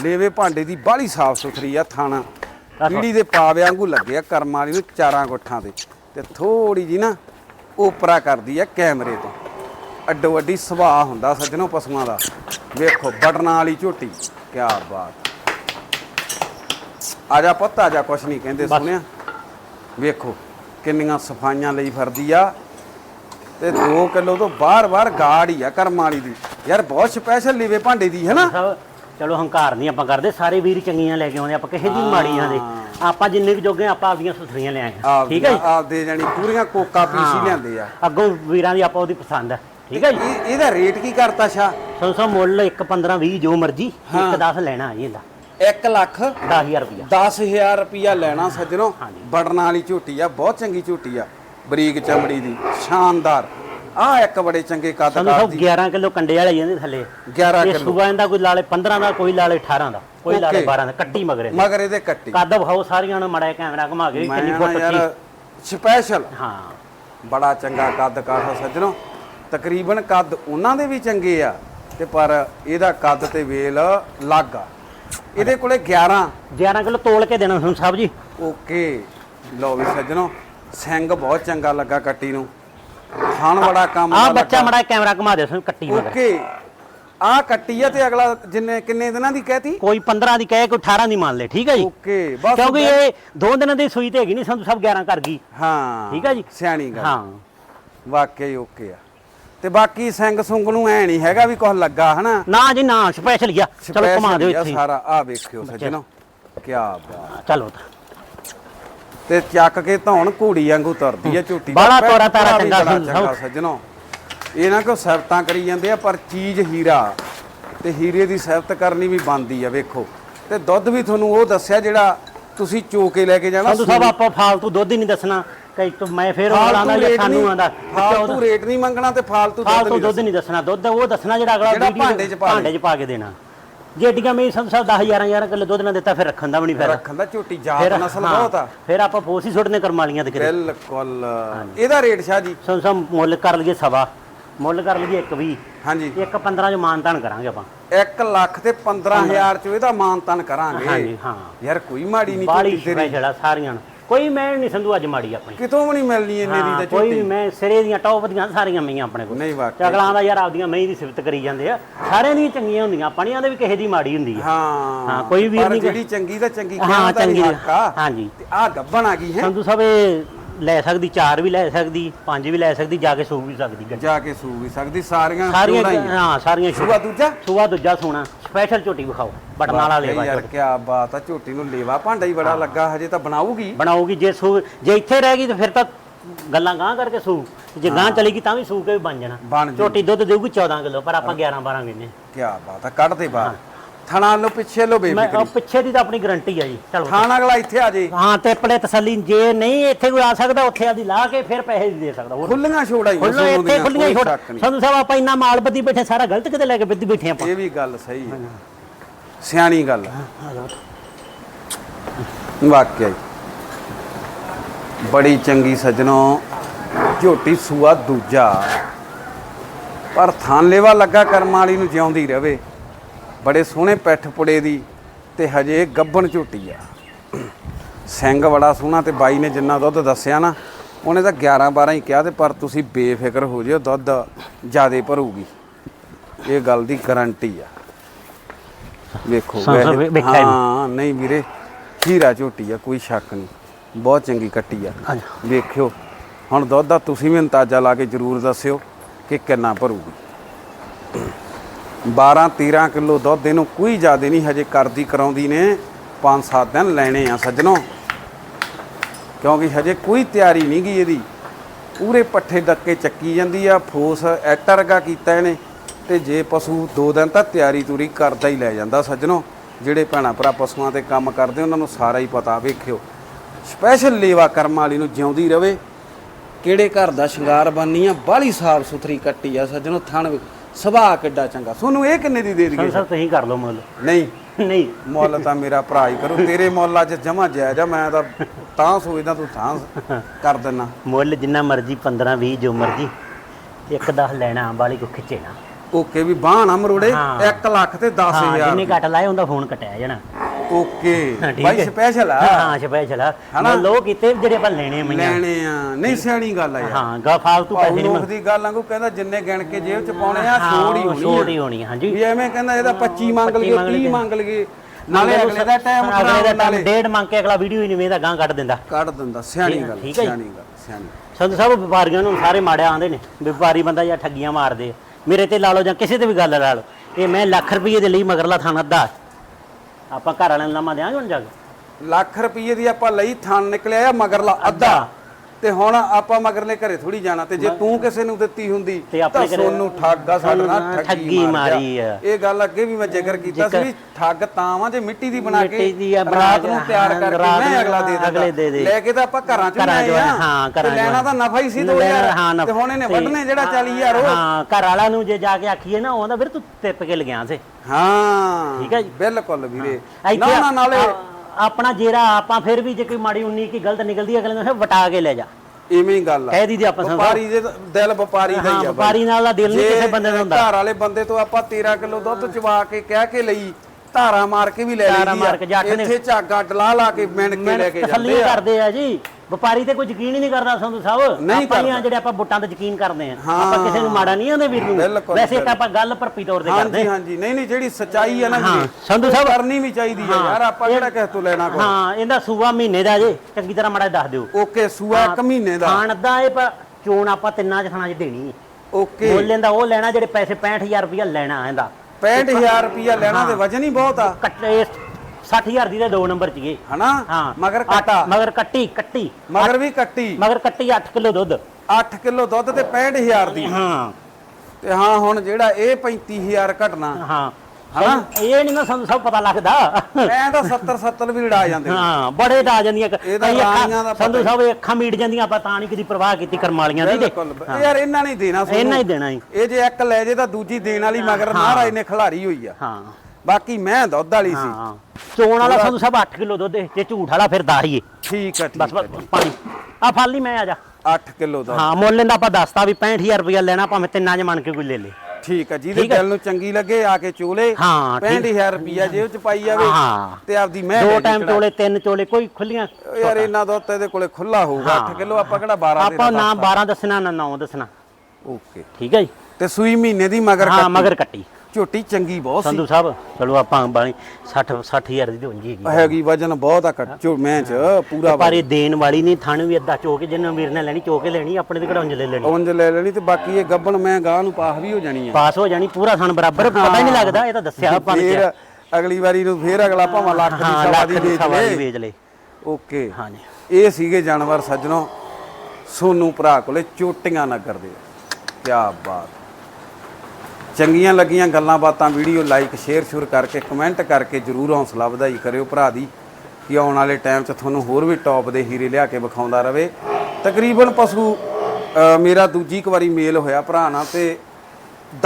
ਲੇਵੇ ਭਾਂਡੇ ਦੀ ਬਾਹਲੀ ਸਾਫ਼ ਸੁਥਰੀ ਆ ਥਾਣਾ। ਪੀੜੀ ਦੇ ਪਾਵੇ ਵਾਂਗੂ ਲੱਗਿਆ ਕਰਮ ਵਾਲੀ ਨੂੰ ਚਾਰਾਂ ਗੁੱਠਾਂ ਤੇ ਤੇ ਥੋੜੀ ਜੀ ਨਾ ਉਪਰਾ ਕਰਦੀ ਆ ਕੈਮਰੇ ਤੋਂ। ਅੱਡੋ ਅੱਡੀ ਸੁਭਾਅ ਹੁੰਦਾ ਸੱਜਣੋ ਪਸ਼ੂਆਂ ਦਾ। ਵੇਖੋ ਬਟਨਾਂ ਵਾਲੀ ਝੋਟੀ ਕੀ ਬਾਤ। ਆ ਜਾ ਪੁੱਤ ਆ ਜਾ ਕੁਛ ਨਹੀਂ ਕਹਿੰਦੇ। ਸੁਣਿਆ? ਵੇਖੋ ਕਿੰਨੀਆਂ ਸਫਾਈਆਂ ਲਈ ਫਿਰਦੀ ਆ। ਤੇ 2 ਕਿਲੋ ਤੋਂ ਬਾਹਰ-ਬਾਹਰ ਗਾੜ ਹੀ ਆ ਕਰਮ ਵਾਲੀ ਦੀ। ਯਾਰ ਬਹੁਤ ਸਪੈਸ਼ਲ ਲੀਵੇ ਭਾਂਡੇ ਦੀ ਹੈ ਨਾ? ਚਲੋ ਹੰਕਾਰ ਨਹੀਂ ਆਪਾਂ ਕਰਦੇ। ਸਾਰੇ ਵੀਰ ਚੰਗੀਆਂ ਲੈ ਕੇ ਆਉਂਦੇ ਆਪਾਂ ਕਿਸੇ ਦੀ ਮਾੜੀਆਂ ਦੇ ਆਪਾਂ ਜਿੰਨੇ ਵੀ ਜੋਗੇ ਆਪਾਂ ਆਪਦੀਆਂ ਸੁਥਰੀਆਂ ਲੈ ਆਏ। ਠੀਕ ਹੈ ਜੀ? ਆਪਦੇ ਜਾਨੀ ਪੂਰੀਆਂ ਕੋਕਾ ਪੀਸੀ। ਲਿਆਂਦੇ ਆ। ਅੱਗੋਂ ਵੀਰਾਂ ਦੀ ਆਪਾਂ ਉਹਦੀ ਪਸੰਦ ਹੈ ਠੀਕ ਹੈ ਜੀ? ਇਹ ਇਹਦਾ ਰੇਟ ਕੀ ਕਰਤਾ ਸ਼ਾ ਸੋ ਸੋ ਮੁੱਲ 1 15 20 ਜੋ ਮਰਜ਼ੀ ਹਾਂ। 1 10 ਲੈਣਾ ਹੈ ਇਹਦਾ। 1 ਲੱਖ 10000 ਰੁਪਇਆ 10000 ਰੁਪਿਆ ਲੈਣਾ ਸੱਜਣੋ। ਹਾਂਜੀ। ਬਟਨਾਂ ਵਾਲੀ ਝੋਟੀ ਆ ਬਹੁਤ ਚੰਗੀ ਝੋਟੀ ਆ ਬਰੀਕ ਚਮੜੀ ਦੀ ਸ਼ਾਨਦਾਰ। ਆ ਇੱਕ ਬੜੇ ਚੰਗੇ ਕੱਦ ਸਾਨੂੰ ਸਭ ਦੀ। 11 ਕਿਲੋ ਕੰਡੇ ਵਾਲੇ ਜਾਂਦੇ ਥੱਲੇ। 11 ਇਹ ਕਿਲੋ। ਇਹਦਾ ਕੋਈ ਲਾਲੇ 15 ਦਾ ਕੋਈ ਲਾਲੇ 18 ਦਾ ਕੋਈ ਲਾਲੇ Okay। 12 ਦਾ ਕੱਟੀ ਮਗਰੇ ਦੇ। ਮਗਰ ਇਹਦੇ ਕੱਟੀ। ਕੱਦ ਵਿਖਾਓ ਸਾਰੀਆਂ ਨੂੰ ਮੜਾ ਕੈਮਰਾ ਘੁਮਾ ਕੇ ਵੀ ਮੈਂ ਕਿੰਨੀ ਨਾ ਫੁੱਟ ਯਾਰ ਕੀ ਸਪੈਸ਼ਲ ਹਾਂ। ਬੜਾ ਚੰਗਾ ਕੱਦ ਕਾਠਾ ਸੱਜਣੋ। ਤਕਰੀਬਨ ਕੱਦ ਉਹਨਾਂ ਦੇ ਵੀ ਚੰਗੇ ਆ ਤੇ ਪਰ ਇਹਦਾ ਕੱਦ ਤੇ ਵੇਲ ਲੱਗ ਆ। ਇਹਦੇ ਕੋਲੇ 11 11 ਕਿਲੋ ਤੋਲ ਕੇ ਦੇਣਾ ਤੁਹਾਨੂੰ ਸਾਹਿਬ ਜੀ। ਓਕੇ। ਲਓ ਵੀ ਸੱਜਣੋ ਸਿੰਘ ਬਹੁਤ ਚੰਗਾ ਲੱਗਾ ਕੱਟੀ ਨੂੰ। ਖਾਣ ਬੜਾ ਕੰਮ ਆ ਬੱਚਾ। ਮੜਾ ਕੈਮਰਾ ਘੁਮਾ ਦੇ ਸਾਨੂੰ ਕੱਟੀ ਮਗਰ ਓਕੇ। ਆ ਕੱਟੀ ਆ ਤੇ ਅਗਲਾ ਜਿੰਨੇ ਕਿੰਨੇ ਦਿਨਾਂ ਦੀ ਕਹਿਤੀ? ਕੋਈ 15 ਦੀ ਕਹੇ ਕੋਈ 18 ਦੀ ਮੰਨ ਲੈ ਠੀਕ ਹੈ ਜੀ? ਓਕੇ ਬਸ ਕਿਉਂਕਿ ਇਹ ਦੋ ਦਿਨਾਂ ਦੀ ਸੂਈ ਤੇ ਹੈਗੀ ਨਹੀਂ ਸੰਧੂ ਸਾਹਿਬ 11 ਕਰ ਗਈ ਹਾਂ ਠੀਕ ਹੈ ਜੀ? ਸਿਆਣੀ ਗੱਲ। ਹਾਂ। ਵਾਕਈ ਹੀ ਓਕੇ ਆ। ਤੇ ਬਾਕੀ ਸਿੰਘ ਸੁੰਗ ਨੂੰ ਐ ਨਹੀਂ ਹੈਗਾ ਵੀ ਕੁਝ ਲੱਗਾ ਹਨਾ? ਨਾ ਜੀ ਨਾ ਸਪੈਸ਼ਲ ਗਿਆ ਚਲੋ ਘੁਮਾ ਦਿਓ Special ਹੀ ਆ ਇੱਥੇ ਸਾਰਾ ਆ ਵੇਖਿਓ ਸੱਜਣੋ ਕੀ ਬਾਤ। ਚਲੋ ਤੇ। ਚੱਕ ਕੇ ਧੌਣ ਘੋੜੀ ਵਾਂਗੂ ਤੁਰਦੀ ਆ ਝੂਟੀ। ਦਾ ਬਾਹਲਾ ਪੈਰ ਤੋਰਾ ਤਾਰਾ ਪੂਰਾ ਵੀ ਚੰਗਾ ਬੜਾ ਸੱਜਣੋ। ਚੰਗਾ ਸੱਜਣੋ। ਇਹ ਨਾ ਕੋ ਸਿਫਤਾਂ ਕਰੀ ਜਾਂਦੇ ਆ ਪਰ ਚੀਜ਼ ਹੀਰਾ। ਤੇ ਹੀਰੇ ਦੀ ਸਿਫਤ ਕਰਨੀ ਵੀ ਬਣਦੀ ਆ ਵੇਖੋ। ਤੇ ਦੁੱਧ ਵੀ ਤੁਹਾਨੂੰ ਉਹ ਦੱਸਿਆ ਜਿਹੜਾ ਤੁਸੀਂ ਚੋ ਕੇ ਲੈ ਕੇ ਜਾਣਾ ਸੰਧੂ ਸਾਹਿਬ ਆਪਾਂ ਫਾਲਤੂ ਦੁੱਧ ਹੀ ਨਹੀਂ ਦੱਸਣਾ। ਕਈ ਤੋਂ ਮੈਂ ਫੇਰ ਲਾਂਦਾ ਜਾਂ ਸਾਨੂੰ ਆਂਦਾ ਫਾਲਤੂ ਰੇਟ ਨਹੀਂ ਮੰਗਣਾ ਤੇ ਫਾਲਤੂ ਦੁੱਧ ਫਾਲਤੂ ਨਹੀਂ ਦੁੱਧ ਨਹੀਂ ਦੱਸਣਾ। ਦੁੱਧ ਉਹ ਦੱਸਣਾ ਜਿਹੜਾ ਅਗਲਾ ਵੀਡੀਓ ਭਾਂਡੇ 'ਚ ਭਾਂਡੇ 'ਚ ਪਾ ਕੇ ਦੇਣਾ। ਜੇ ਏਡੀਆਂ ਮੈਂ ਸੰਧੂ ਸਾਹਿਬ 10 11 11 ਕਿਲੋ ਦੁੱਧ ਨਾ ਦਿੱਤਾ ਫਿਰ ਰੱਖਣ ਦਾ ਵੀ ਨਹੀਂ ਫਾਇਦਾ ਰੱਖਣ ਦਾ ਝੋਟੀ ਜਾਤ ਨਸਲ ਬਹੁਤ ਆ। ਫਿਰ ਆਪਾਂ ਫੋਸ ਹੀ ਸੁੱਟਨੇ ਕਰਮਾਲੀਆਂ ਤੇ ਕਰੇ ਬਿਲਕੁਲ। ਇਹਦਾ ਰੇਟ ਸ਼ਾਹ ਜੀ? ਸੰਧੂ ਸਾਹਿਬ ਮੁੱਲ ਕਰ ਲਈਏ ਸਵਾ। ਮੁੱਲ ਕਰ ਲਈਏ 1 20 ਹਾਂਜੀ। ਇੱਕ 15 ਜੋ ਮਾਨਤਾਨ ਕਰਾਂਗੇ ਆਪਾਂ। 1 ਲੱਖ ਤੇ 15000 ਚ ਇਹਦਾ ਮਾਨਤਨ ਕਰਾਂਗੇ। ਹਾਂਜੀ ਹਾਂ। ਯਾਰ ਕੋਈ ਮਾੜੀ ਨਹੀਂ ਬਾਲੀ ਸਪੈਸ਼ਲ ਆ ਸਾਰੀਆਂ। ਕੋਈ ਮੈਂ ਨਹੀਂ ਸੰਧੂ ਅੱਜ ਮਾੜੀ ਆਪਣੀ। ਕਿਤੋਂ ਵੀ ਨਹੀਂ ਮਿਲਣੀ ਇੰਨੇ ਦੀ ਹਾਂ, ਤਾਂ ਕੋਈ ਵੀ ਮੈਂ ਸਿਰੇ ਦੀਆਂ ਟੌਪ ਦੀਆਂ ਸਾਰੀਆਂ ਮਈਆਂ ਆਪਣੇ ਕੋਲ। ਨਹੀਂ ਵਾਕਈ। ਚਗਲਾਂ ਦਾ ਯਾਰ ਆਪਦੀਆਂ ਮਈ ਦੀ ਸਿਫਤ ਕਰੀ ਜਾਂਦੇ ਆ। ਸਾਰਿਆਂ ਦੀਆਂ ਚੰਗੀਆਂ ਹੁੰਦੀਆਂ ਆਪਣੀਆਂ ਦੇ ਵੀ ਕਿਸੇ ਦੀ ਮਾੜੀ ਹੁੰਦੀ ਆ। ਹਾਂ। ਹਾਂ, ਕੋਈ ਪਰ ਨਹੀਂ ਜਿਹੜੀ ਚੰਗੀ ਤਾਂ ਚੰਗੀ ਹਾਂ, ਵੀ ਚੰਗੀ ਆ। ਹਾਂਜੀ। ਤੇ ਆ ਗੱਬਣ ਆ ਗਈ ਹੈ। ਸੰਧੂ ਸਾਹਿਬ ਇਹ ਲੈ ਸਕਦੀ ਚਾਰ ਵੀ ਲੈ ਸਕਦੀ ਪੰਜ ਵੀ ਲੈ ਸਕਦੀ ਜਾ ਕੇ ਸੂ ਵੀ ਸਕਦੀ ਗੱਡੀ। ਜਾ ਕੇ ਸੂ ਵੀ ਸਕਦੀ ਸਾਰੀਆਂ ਸਾਰੀਆਂ ਹੀ ਸਾਰੀਆਂ ਸੂਆ ਦੂਜਾ? ਸੂਆ ਦੂਜਾ ਸੋਣਾ। ਸਪੈਸ਼ਲ ਝੋਟੀ ਵਿਖਾਓ ਬਟਨ ਵਾਲਾ ਵਾਕਈ ਲੇਵਾ ਯਾਰ। ਕੀ ਬਾਤ ਆ ਝੋਟੀ ਨੂੰ ਲੇਵਾ ਭਾਂਡਾ ਹੀ ਬੜਾ ਲੱਗਾ ਹਜੇ ਤਾਂ ਬਣਾਊਗੀ। ਬਣਾਉਗੀ ਜੇ ਸੂ ਜੇ ਇੱਥੇ ਰਹੇਗੀ ਤਾਂ ਫਿਰ ਤਾਂ ਗੱਲਾਂ ਗਾਂ ਕਰਕੇ ਸੂ। ਜੇ ਗਾਂ ਚਲੇਗੀ ਤਾਂ ਵੀ ਸੂ ਕੇ ਵੀ ਬਣ ਜਾਣਾ। ਝੋਟੀ ਦੁੱਧ ਦੇਊਗੀ 14 ਕਿਲੋ ਪਰ ਆਪਾਂ 11 12 ਦਿੰਨੇ ਕੀ ਬਾਤ ਆ ਕੱਢਦੇ ਬਾਹਰ। ਥਣਾ ਲੋ ਪਿੱਛੇ ਲੋ ਮੈਂ ਉਹ ਬੇਫਿਕਰੀ ਪਿੱਛੇ ਦੀ ਤਾਂ ਆਪਣੀ ਗਾਰੰਟੀ ਆ ਜੀ। ਚਲੋ। ਥਾਣ ਅਗਲਾ ਇੱਥੇ ਆ ਜੇ। ਹਾਂ ਤੇ ਪਲੇ ਤਸੱਲੀ ਜੇ ਨਹੀਂ ਇੱਥੇ ਕੋਈ ਆ ਸਕਦਾ ਉੱਥੇ ਆਦੀ ਲਾ ਕੇ ਫਿਰ ਪੈਸੇ ਦੇ ਸਕਦਾ। ਹੋਰ ਖੁੱਲੀਆਂ ਛੋੜਾਂ ਹੀ ਸੋਨੂੰ ਇੱਥੇ ਖੁੱਲੀਆਂ ਛੋੜ। ਸੰਧੂ ਸਾਹਿਬ ਆਪਾਂ ਇੰਨਾ ਮਾਲ ਬੱਦੀ ਬੈਠੇ ਸਾਰਾ ਗਲਤ ਕਿਤੇ ਲੈ ਕੇ ਬੱਦੀ ਬੈਠੇ ਆਪਾਂ। ਇਹ ਵੀ ਗੱਲ ਸਹੀ ਹੈ। ਸਿਆਣੀ ਗੱਲ ਹੈ ਵਾਕਿਆ ਬੜੀ ਚੰਗੀ ਸਜਣੋ ਝੋਟੀ ਸੂਆ ਦੂਜਾ। ਪਰ ਥਾਨਲੇਵਾ ਲੱਗਾ ਕਰਮ ਵਾਲੀ ਨੂੰ ਜਿਉਂਦੀ ਰਵੇ। ਬੜੇ ਸੋਹਣੇ ਪੈਠ ਪੁੜੇ ਦੀ ਤੇ ਹਜੇ ਗੱਬਣ ਝੋਟੀ ਆ। ਸਿੰਘ ਬੜਾ ਸੋਹਣਾ ਤੇ ਬਾਈ ਨੇ ਜਿੰਨਾ ਦੁੱਧ ਦੱਸਿਆ ਨਾ ਉਹਨੇ ਤਾਂ 11 12 ਹੀ ਕਿਹਾ ਤੇ ਪਰ ਤੁਸੀਂ ਬੇਫਿਕਰ ਹੋ ਜਿਓ ਦੁੱਧ ਜਿਆਦੇ ਭਰੂਗੀ। ਇਹ ਗੱਲ ਦੀ ਗਾਰੰਟੀ ਆ। ਵੇਖੋ ਹੀ ਨਹੀਂ। ਵੀਰੇ ਹੀਰਾ ਝੋਟੀ ਆ ਕੋਈ ਸ਼ੱਕ ਨਹੀਂ। ਬਹੁਤ ਚੰਗੀ ਕੱਟੀ ਆ। ਵੇਖਿਓ ਹੁਣ ਦੁੱਧ ਦਾ ਤੁਸੀਂ ਵੀ ਅੰਦਾਜ਼ਾ ਲਾ ਕੇ ਜਰੂਰ ਦੱਸਿਓ ਕਿ ਕਿੰਨਾ ਭਰੂਗੀ। 12 13 ਕਿਲੋ ਦੁੱਧ ਇਹਨੂੰ ਕੋਈ ਜ਼ਿਆਦਾ ਨਹੀਂ, ਹਜੇ ਕਰਦੀ ਕਰਾਉਂਦੀ ਨੇ 5-7 ਦਿਨ ਲੈਣੇ ਆ ਸੱਜਣੋ। ਕਿਉਂਕਿ ਹਜੇ ਕੋਈ ਤਿਆਰੀ ਨਹੀਂ ਗਈ ਇਹਦੀ। ਪੂਰੇ ਪੱਠੇ ਡੱਕੇ ਚੱਕੀ ਜਾਂਦੀ ਆ, ਫੋਸ ਐਟਰਗਾ ਕੀਤਾ ਇਹਨੇ। ਤੇ ਜੇ ਪਸ਼ੂ ਦੋ ਦਿਨ ਤਾਂ ਤਿਆਰੀ ਤੂਰੀ ਕਰਦਾ ਹੀ ਲੈ ਜਾਂਦਾ ਸੱਜਣੋ। ਜਿਹੜੇ ਭੈਣਾ ਭਰਾ ਪਸ਼ੂਆਂ ਤੇ ਕੰਮ ਕਰਦੇ, ਉਹਨਾਂ ਨੂੰ ਸਾਰਾ ਹੀ ਪਤਾ, ਵੇਖਿਓ। ਸਪੈਸ਼ਲ ਲੇਵਾ ਕਰਮ ਵਾਲੀ ਨੂੰ ਜਿਉਂਦੀ ਰਵੇ। ਕਿਹੜੇ ਘਰ ਦਾ ਸ਼ਿੰਗਾਰ ਬਾਨੀ ਆ ਬਾਲੀ ਸਾਫ਼ ਸੁਥਰੀ ਕੱਟੀ ਆ ਸੱਜਣੋ, ਥਣ ਸੁਭਾਅ ਕਿੱਡਾ ਚੰਗਾ। ਤੁਹਾਨੂੰ ਇਹ ਕਿੰਨੇ ਦੀ ਦੇ ਦਈਏ ਸਾਹਿਬ ਤੁਸੀਂ ਕਰ ਲਓ ਮੁੱਲ। ਨਹੀਂ। ਨਹੀਂ। ਮੁੱਲ ਤਾਂ ਮੇਰਾ ਭਰਾ ਹੀ ਕਰੂ। ਤੇਰੇ ਮੁੱਲ ਅੱਜ ਜਮਾ ਜਾਇਜ਼ ਆ ਮੈਂ ਤਾਂ ਤਾਂ ਸੋਚਦਾ ਤੂੰ ਤਾਂ ਕਰ ਦਿੰਨਾ। ਮੁੱਲ ਜਿੰਨਾ ਮਰਜ਼ੀ 15 20 ਜੋ ਮਰਜ਼ੀ। ਇੱਕ 10 ਲੈਣਾ ਵਾਲੀ ਕੋ ਖਿੱਚੇ ਨਾ ਓਕੇ ਵੀ ਬਾਹ ਨਾ ਮਰੋੜੇ ਹਾਂ। 1 ਲੱਖ ਤੇ ਹਾਂ 10000 ਜਿੰਨੇ ਘੱਟ ਲਾਏ ਉਹਦਾ ਫੋਨ ਕਟਿਆ ਜਾਣਾ। ਓਕੇ ਹਾਂ, ਠੀਕ ਬਾਈ ਹੈ। ਸਪੈਸ਼ਲ ਆ? ਹਾਂ ਸਪੈਸ਼ਲ ਆ। ਹਨਾ? ਲੋ ਕੀਤੇ ਜਿਹੜੇ ਆਪਾਂ ਲੈਣੇ ਆ ਮਈਆਂ। ਲੈਣੇ ਆ। ਨਹੀਂ ਸਿਆਣੀ ਗੱਲ ਆ ਯਾਰ। ਹਾਂ ਗਾ ਫਾਲਤੂ ਪੈਸੇ ਨਹੀਂ ਪਾਉ ਦੀ ਗੱਲ ਵਾਂਗੂ ਕਹਿੰਦਾ ਜਿੰਨੇ ਗਿਣ ਕੇ ਜੇਬ ਚ ਪਾਉਣੇ ਆ ਛੋੜ ਹੀ ਹੋਣੀ ਛੋੜ ਆ। ਹੀ ਹੋਣੀ ਆ, ਹਾਂਜੀ। ਵੀ ਐਵੇਂ ਕਹਿੰਦਾ ਇਹਦਾ 25 ਮੰਗ 25 ਲਈਏ ਮੰਗ 30 ਲਈਏ। ਮੰਗ ਲਈਏ। ਨਾਲੇ ਅਗਲੇ ਦਾ ਟਾਈਮ ਅਗਲੇ ਦਾ ਨਾਲੇ ਟਾਈਮ ਡੇਢ ਮੰਗ ਕੇ ਅਗਲਾ ਵੀਡੀਓ ਹੀ ਨਹੀਂ ਵੇਂਦਾ ਗਾਂ ਕੱਢ ਦਿੰਦਾ। ਕੱਢ ਦਿੰਦਾ ਸਿਆਣੀ ਠੀਕ- ਗੱਲ ਠੀਕ ਹੈ ਜੀ। ਸਿਆਣੀ ਗੱਲ ਸਿਆਣੀ। ਸੰਧੂ ਸਾਹਿਬ ਵਪਾਰੀਆਂ ਨੂੰ ਸਾਰੇ ਮਾੜਿਆ ਆਂਦੇ ਨੇ ਵਪਾਰੀ ਬੰਦਾ ਜਾਂ ਠੱਗੀਆਂ ਮਾਰਦੇ ਆ। ਮੇਰੇ ਤੇ ਲਾ ਲਓ ਜਾਂ ਕਿਸੇ ਤੇ ਵੀ ਗੱਲ ਲਾ ਲਓ। ਇਹ ਮੈਂ ਲੱਖ ਰੁਪਏ ਦੇ ਲਈ ਮਗਰਲਾ ਥਾਣਾ ਅੱਧਾ। ਆਪਾਂ ਘਰ ਵਾਲਿਆਂ ਨੂੰ ਲਾਮਾ ਦਿਆਂਗੇ ਹੁਣ ਜਾ ਕੇ? ਲੱਖ ਰੁਪਏ ਦੀ ਆਪਾਂ ਲਈ ਥਾਨ ਨਿਕਲਿਆ ਆ ਮਗਰਲਾ ਅੱਧਾ। ਤੇ ਹੁਣ ਆਪਾਂ ਮਗਰਲੇ ਘਰੇ ਥੋੜੀ ਜਾਣਾ ਤੇ ਜੇ ਤੂੰ ਕਿਸੇ ਨੂੰ ਦਿੱਤੀ ਹੁੰਦੀ ਤੇ ਆਪਣੇ ਤਾਂ ਘਰੇ- ਸੋਨੂੰ ਠੱਗਾ ਸਾਡੇ ਠੱਗੀ ਠੱਗੀ ਮਾਰ। ਆ। ਇਹ ਗੱਲ ਅੱਗੇ ਵੀ ਮੈਂ ਜ਼ਿਕਰ ਕੀਤਾ ਸੀ ਵੀ ਠੱਗ ਤਾਂ ਵਾਂ ਜੇ ਮਿੱਟੀ ਦੀ ਬਣਾ ਮਿੱਟੀ ਕੇ ਦੀ ਆ ਬਣਾ ਰਾਤ ਕੇ, ਨੂੰ ਤਿਆਰ ਹਾਂ, ਕਰਕੇ ਰਾਤ ਮੈਂ ਨੂੰ ਅਗਲਾ ਦੇ ਅਗਲੇ ਦੇ ਦੇ। ਲੈ ਕੇ ਤਾਂ ਆਪਾਂ ਘਰਾਂ ਚ ਘਰਾਂ ਲੈ ਚ ਆਏ ਆ ਹਾਂ, ਘਰਾਂ ਤੇ ਚ ਲੈਣਾ ਤਾਂ ਨਫਾ ਹੀ ਸੀ ਦੋ ਲੈਣਾ, ਯਾਰ ਹਾਂ, ਨਫਾ। ਤੇ ਹੁਣ ਇਹਨੇ ਤੇ- ਵੱਢਣੇ ਜਿਹੜਾ 40000 ਉਹ ਹਾਂ ਘਰ ਵਾਲਿਆਂ ਨੂੰ ਜੇ ਜਾ ਕੇ ਆਖੀਏ ਨਾ ਉਹਦਾ ਵੀਰ ਤੂੰ ਟਿੱਪ ਕੇ ਲਗਿਆ ਸੀ ਹਾਂ ਠੀਕ ਹੈ ਜੀ। ਬਿਲਕੁਲ ਵੀਰੇ ਇੱਥੇ ਨਾ ਨਾ ਨਾਲੇ ਆ- ਆਪਣਾ ਜੇਰਾ ਆਪਾਂ ਫਿਰ ਵੀ ਜੇ ਕੋਈ ਮਾੜੀ ਉਨੀ ਕੀ ਗਲਤ ਨਿਕਲਦੀ ਹੈ, ਅਗਲੇ ਨੂੰ ਫਿਰ ਵਟਾ ਕੇ ਲੈ ਜਾ। ਇਵੇਂ ਹੀ ਗੱਲ ਆ। ਕਹਿ ਦੀ ਦੀ ਆਪਾਂ ਵਪਾਰੀ ਦੇ ਦਿਲ ਵਪਾਰੀ ਦਾ ਹਾਂ ਹੀ ਆ ਬਾਈ। ਵਪਾਰੀ ਨਾਲ ਦਾ ਦਿਲ ਨਹੀਂ ਜੇ ਕਿਸੇ ਬੰਦੇ ਦਾ ਹੁੰਦਾ। ਘਰ ਵਾਲੇ ਬੰਦੇ ਤੋਂ ਆਪਾਂ 13 ਕਿਲੋ ਦੁੱਧ ਚਵਾ ਕੇ ਕਹਿ ਕੇ ਲਈ ਧਾਰਾ ਮਾਰ ਕੇ ਵੀ ਲੈ ਧਾਰਾ ਲਈਦੀ ਮਾਰ ਕੇ ਜੱਟ ਨੇ- ਇੱਥੇ ਝਾਗਾ ਡਲਾ ਲਾ ਕੇ ਮਿਣ ਕੇ ਲੈ ਕੇ ਤਸੱਲੀ ਜਾਂਦੇ ਆ। ਕਰਦੇ ਆ ਜੀ। ਵਪਾਰੀ ਤੇ ਕੋਈ ਯਕੀਨ ਹੀ ਨਹੀਂ ਕਰਦਾ ਸੰਧੂ ਸਾਹਿਬ। ਨਹੀਂ ਆਪਾਂ ਹੀ ਆ ਕਰਦਾ। ਜਿਹੜੇ ਆਪਾਂ ਬੁੱਟਾਂ ਤੇ ਯਕੀਨ ਕਰਦੇ ਆ। ਹਾਂ। ਆਪਾਂ ਕਿਸੇ ਨੂੰ ਮਾੜਾ ਨਹੀਂ ਆਂਦੇ ਵੀਰ ਨੂੰ। ਬਿਲਕੁਲ, ਵੈਸੇ ਇੱਕ ਆਪਾਂ ਗੱਲ ਭਰਪੀ ਤੌਰ ਤੇ ਕਰਦੇ ਹਾਂਜੀ ਹਾਂਜੀ। ਨਹੀਂ ਨਹੀਂ ਜਿਹੜੀ ਸਚਾਈ ਆ ਨਾ ਹਾਂ, ਵੀਰੇ ਸੰਧੂ ਸਾਹਿਬ- ਕਰਨੀ ਵੀ ਚਾਹੀਦੀ ਹਾਂ, ਯਾਰ ਆਪਾਂ ਕਿਹੜਾ ਕਿਸੇ ਤੋਂ ਲੈਣਾ ਕੋਈ ਹਾਂ ਇਹਦਾ ਸੂਆ ਮਹੀਨੇ ਦਾ ਜੇ ਚੰਗੀ ਤਰ੍ਹਾਂ ਮਾੜਾ ਜਿਹਾ ਦੱਸ ਦਿਓ। ਓਕੇ ਸੂਆ ਇੱਕ ਮਹੀਨੇ ਦਾ। ਖਾਣ ਦਾ ਇਹ ਪਰ ਚੋਣ ਆਪਾਂ ਤਿੰਨਾਂ ਚ ਥਾਣਾ ਚ ਦੇਣੀ ਹੈ ਓਕੇ। ਮੁੱਲ ਇਹਦਾ ਉਹ ਲੈਣਾ ਜਿਹੜੇ ਪੈਸੇ 65000 ਰੁਪਇਆ ਲੈਣਾ ਇਹਦਾ। 65000 ਰੁਪਿਆ ਲੈਣਾ ਤੇ ਵਜਨ ਹੀ ਬਹੁਤ ਆ। ਕੱਟੇ 60000 ਦੀ ਦੇ ਦੋ ਨੰਬਰ ਚ ਗਏ ਹਨਾ? ਹਾਂ। ਮਗਰ ਕੱਟਾ। ਮਗਰ ਕੱਟੀ ਕੱਟੀ। ਮਗਰ ਵੀ ਕੱਟੀ। ਮਗਰ ਕੱਟੀ 8 ਕਿਲੋ ਦੁੱਧ। 8 ਕਿਲੋ ਦੁੱਧ ਤੇ 65000 ਦੀ। ਹਾਂ। ਤੇ ਹਾਂ ਹੁਣ ਜਿਹੜਾ ਇਹ 35000 ਘਟਣਾ। ਹਾਂ? ਸਾਨੂੰ- ਇਹ ਨਹੀਂ ਨਾ ਸਾਨੂੰ ਸਭ ਪਤਾ ਲੱਗਦਾ। ਐ ਤਾਂ 70 70 ਵੀ ਲੜਾ ਜਾਂਦੇ। ਹਾਂ ਬੜੇ ਡਾ ਜਾਂਦੀਆਂ ਸੰਧੂ ਸਾਹਿਬ ਅੱਖਾਂ ਮੀਟ ਜਾਂਦੀਆਂ ਆਪਾਂ ਤਾਂ ਨਹੀਂ ਕਦੀ ਪਰਵਾਹ ਕੀਤੀ ਕਰਮ ਵਾਲੀਆਂ ਦੀ ਯਾਰ ਇਹਨਾਂ ਨੇ ਦੇਣਾ। ਇਹਨਾਂ ਹੀ ਦੇਣਾ ਹੀ। ਇਹ ਜੇ ਇੱਕ ਲੈ ਜੇ ਤਾਂ ਦੂਜੀ ਦੇਣ ਵਾਲੀ ਮਗਰ ਮਹਾਰਾਜ ਨੇ ਖਿਲਾਰੀ ਹੋਈ ਆ। ਹਾਂ। ਬਾਕੀ ਮੈਂ ਦੁੱਧ ਵਾਲੀ ਸੀ। ਹਾਂ ਚੋਣ ਵਾਲਾ ਸੰਧੂ ਸਾਹਿਬ 8 ਕਿਲੋ ਦੁੱਧ ਹੈ, ਜੇ ਝੂਠ ਵਾਲਾ ਫਿਰ 10 ਹੀ ਹੈ ਠੀਕ ਆ ਬਸ ਬਸ ਪਾਣੀ। ਆ ਫਲ ਨਹੀਂ ਮੈਂ ਆ ਜਾ। 8 ਕਿਲੋ ਦਾ। ਹਾਂ ਮੁੱਲ ਇਹਦਾ ਆਪਾਂ ਦੱਸਤਾ ਵੀ 65000 ਰੁਪਇਆ ਲੈਣਾ ਭਾਵੇਂ ਤਿੰਨਾਂ ਚ ਮੰਨ ਕੇ ਕੋਈ ਲੈ ਲੇ। ਠੀਕ ਆ ਜਿਹਦੇ। ਦਿਲ ਨੂੰ ਚੰਗੀ ਲੱਗੇ ਆ ਕੇ ਚੋਲੇ। ਹਾਂ, ਠੀਕ। 65000 ਰੁਪਿਆ ਜੇਬ ਚ ਪਾਈ ਜਾਵੇ ਹਾਂ। ਤੇ ਆਪਦੀ ਮੈਂ ਦੋ ਟਾਈਮ। ਚੋਲੇ ਤਿੰਨ ਚੋਲੇ ਕੋਈ ਖੁੱਲੀਆਂ ਯਾਰ ਇਹਨਾਂ ਦੁੱਧ ਇਹਦੇ ਕੋਲੇ ਖੁੱਲਾ ਹੋਊਗਾ 8 ਕਿਲੋ ਆਪਾਂ ਕਿਹੜਾ 12 ਦੇ ਆਪਾਂ ਨਾ 12 ਦੱਸਣਾ ਨਾ 9 ਦੱਸਣਾ। ਓਕੇ। ਠੀਕ ਹੈ ਜੀ। ਤੇ ਸੂਈ ਮਹੀਨੇ ਦੀ ਮਗਰ ਹਾਂ ਕੱਟੀ। ਮਗਰ ਕੱਟੀ। ਝੋਟੀ ਚੰਗੀ ਬਹੁਤ ਸੀ। ਸੰਧੂ ਸਾਹਿਬ ਚਲੋ ਆਪਾਂ ਬਾਣੀ 60 60000 ਦੀ ਉਂਜੀ ਹੈਗੀ। ਹੈਗੀ ਵਜਨ ਬਹੁਤ ਆ ਕੱਟ ਝੋ ਮੈਂ ਚ ਪੂਰਾ ਪਰ ਇਹ ਦੇਣ ਵਾਲੀ ਨਹੀਂ ਥਣ ਵੀ ਅੱਧਾ ਚੋ ਕੇ ਜਿੰਨਾ ਵੀਰ ਨੇ ਲੈਣੀ ਚੋ ਕੇ ਲੈਣੀ ਆਪਣੇ ਤੇ ਕਢਾਉਂਜ ਲੈ ਲੈਣੀ। ਉਂਝ ਲੈ ਲੈਣੀ ਤੇ ਬਾਕੀ ਇਹ ਗੱਬਣ ਮੈਂ ਗਾਂ ਨੂੰ ਪਾਸ ਵੀ ਹੋ ਜਾਣੀ ਆ। ਪਾਸ ਹੋ ਜਾਣੀ ਪੂਰਾ ਥਣ ਬਰਾਬਰ ਪਤਾ ਹੀ ਨਹੀਂ ਲੱਗਦਾ ਇਹ ਤਾਂ ਦੱਸਿਆ ਆਪਾਂ ਨੇ ਫੇਰ ਅਗਲੀ ਵਾਰੀ ਨੂੰ ਫੇਰ ਅਗਲਾ ਭਾਵੇਂ ਲੱਖ ਦੀ ਹਾਂ ਸਵਾ ਲੱਖ ਦੀ ਦੀ ਵੇਚ ਲੇ। ਵੇਚ ਲੈ। ਓਕੇ। ਹਾਂਜੀ। ਇਹ ਸੀਗੇ ਜਾਨਵਰ ਸੱਜਣੋ ਸੋਨੂ ਭਰਾ ਕੋਲੇ ਚੋਟੀਆਂ ਨਗਰ ਦੇ। ਕੀ ਬਾਤ। ਚੰਗੀਆਂ ਲੱਗੀਆਂ ਗੱਲਾਂ ਬਾਤਾਂ ਵੀਡੀਓ ਲਾਈਕ ਸ਼ੇਅਰ ਸ਼ੁਰ ਕਰਕੇ ਕਮੈਂਟ ਕਰਕੇ ਜਰੂਰ ਹੌਸਲਾ ਵਧਾਈ ਕਰਿਓ ਭਰਾ ਦੀ ਕਿ ਆਉਣ ਵਾਲੇ ਟਾਈਮ 'ਚ ਤੁਹਾਨੂੰ ਹੋਰ ਵੀ ਟੌਪ ਦੇ ਹੀਰੇ ਲਿਆ ਕੇ ਵਿਖਾਉਂਦਾ ਰਵੇ। ਤਕਰੀਬਨ ਪਸ਼ੂ ਮੇਰਾ ਦੂਜੀ ਕੁ ਵਾਰੀ ਮੇਲ ਹੋਇਆ ਭਰਾ ਨਾਲ ਤੇ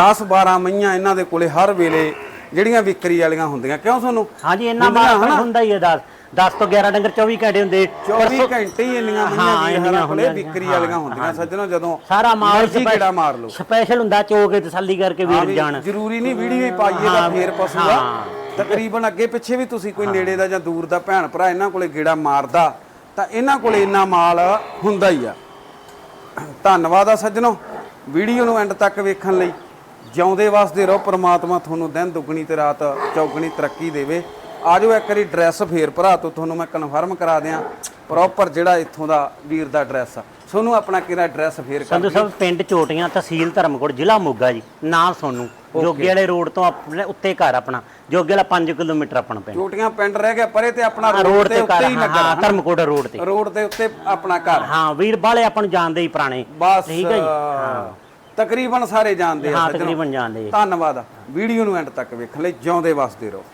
10 12 ਮਈਆਂ ਇਹਨਾਂ ਦੇ ਕੋਲੇ ਹਰ ਵੇਲੇ ਜਿਹੜੀਆਂ ਵਿਕਰੀ ਵਾਲੀਆਂ ਹੁੰਦੀਆਂ। ਕਿਉਂ ਤੁਹਾਨੂੰ? ਹਾਂਜੀ ਇੰਨਾ ਹੁੰਦੀਆਂ ਮਾਲ ਹਨਾ? ਹੁੰਦਾ ਹੀ ਹੈ 10 10 ਤੋਂ 11 ਡੰਗਰ 24 ਘੰਟੇ ਹੁੰਦੇ। 24 ਘੰਟੇ ਹੀ ਇੰਨੀਆਂ ਹਾਂ, ਮਈਆਂ ਦੀ ਇੰਨੀਆਂ ਹਰਾਂ ਕੋਲੇ ਹੁੰਦੀਆਂ ਵਿਕਰੀ ਵਾਲੀਆਂ ਹੁੰਦੀਆਂ ਸੱਜਣੋ ਜਦੋਂ ਸਾਰਾ ਮਾਲ ਕਿਹੜਾ ਮਾਰ ਲਓ। ਸਪੈਸ਼ਲ ਹੁੰਦਾ ਚੋ ਕੇ ਤਸੱਲੀ ਕਰਕੇ ਵੀਰ ਜਾਣ। ਜ਼ਰੂਰੀ ਨਹੀਂ ਵੀਡੀਓ ਹੀ ਪਾਈਏ ਤਾਂ ਫੇਰ ਪਸ਼ੂ ਆ। ਤਕਰੀਬਨ ਅੱਗੇ ਪਿੱਛੇ ਵੀ ਤੁਸੀਂ ਕੋਈ ਨੇੜੇ ਦਾ ਜਾਂ ਦੂਰ ਦਾ ਭੈਣ ਭਰਾ ਇਹਨਾਂ ਕੋਲੇ ਗੇੜਾ ਮਾਰਦਾ ਤਾਂ ਇਹਨਾਂ ਕੋਲੇ ਇੰਨਾ ਮਾਲ ਹੁੰਦਾ ਹੀ ਆ। ਧੰਨਵਾਦ ਆ ਸੱਜਣੋ ਵੀਡੀਓ ਨੂੰ ਐਂਡ ਤੱਕ ਵੇਖਣ ਲਈ। ਜਿਉਂਦੇ ਵਸਦੇ ਰਹੋ ਪ੍ਰਮਾਤਮਾ ਤੁਹਾਨੂੰ ਦਿਨ ਦੁੱਗਣੀ ਤੇ ਰਾਤ ਚੌਗਣੀ ਤਰੱਕੀ ਦੇਵੇ। ਆਜੋ ਇੱਕ ਵਾਰੀ ਐਡਰੈਸ ਫੇਰ ਭਰਾ ਤੋਂ ਤੁਹਾਨੂੰ ਮੈਂ ਕਨਫਰਮ ਕਰਾ ਦਿਆਂ ਪ੍ਰੋਪਰ ਜਿਹੜਾ ਇੱਥੋਂ ਦਾ ਵੀਰ ਦਾ ਐਡਰੈਸ ਆ। ਤੁਹਾਨੂੰ ਆਪਣਾ ਕਿਹੜਾ ਐਡਰੈਸ ਫੇਰ ਕਰ ਸੰਧੂ ਸਾਹਿਬ ਪਿੰਡ ਚੋਟੀਆਂ ਤਹਿਸੀਲ ਧਰਮਕੋਟ ਜ਼ਿਲ੍ਹਾ ਮੋਗਾ ਜੀ। ਨਾਂ ਸੋਨੂੰ ਜੋਗੇ ਵਾਲੇ ਰੋਡ ਤੋਂ ਆਪਣੇ ਉੱਤੇ ਘਰ ਆਪਣਾ ਜੋਗੇ ਵਾਲਾ 5 ਕਿਲੋਮੀਟਰ ਆਪਣਾ ਪਿੰਡ। ਚੋਟੀਆਂ ਪਿੰਡ ਰਹਿ ਗਿਆ ਪਰੇ ਤੇ ਆਪਣਾ ਰੋਡ ਤੇ ਉੱਤੇ ਹੀ ਹਾਂ ਧਰਮਕੋਟ ਰੋਡ ਤੇ। ਰੋਡ ਦੇ ਉੱਤੇ ਆਪਣਾ ਘਰ। ਹਾਂ ਵੀਰ ਬਾਲੇ ਆਪਾਂ ਨੂੰ ਜਾਣਦੇ ਹੀ ਪੁਰਾਣੇ। ਬਸ ਠੀਕ ਹੈ ਜੀ? ਤਕਰੀਬਨ ਸਾਰੇ ਜਾਣਦੇ ਆ ਹਾਂ। ਤਕਰੀਬਨ ਜਾਣਦੇ। ਧੰਨਵਾਦ ਵੀਡੀਓ ਨੂੰ ਐਂਡ ਤੱਕ ਵੇਖਣ ਲਈ ਜਿਉਂਦੇ ਵਸਦੇ ਰਹੋ।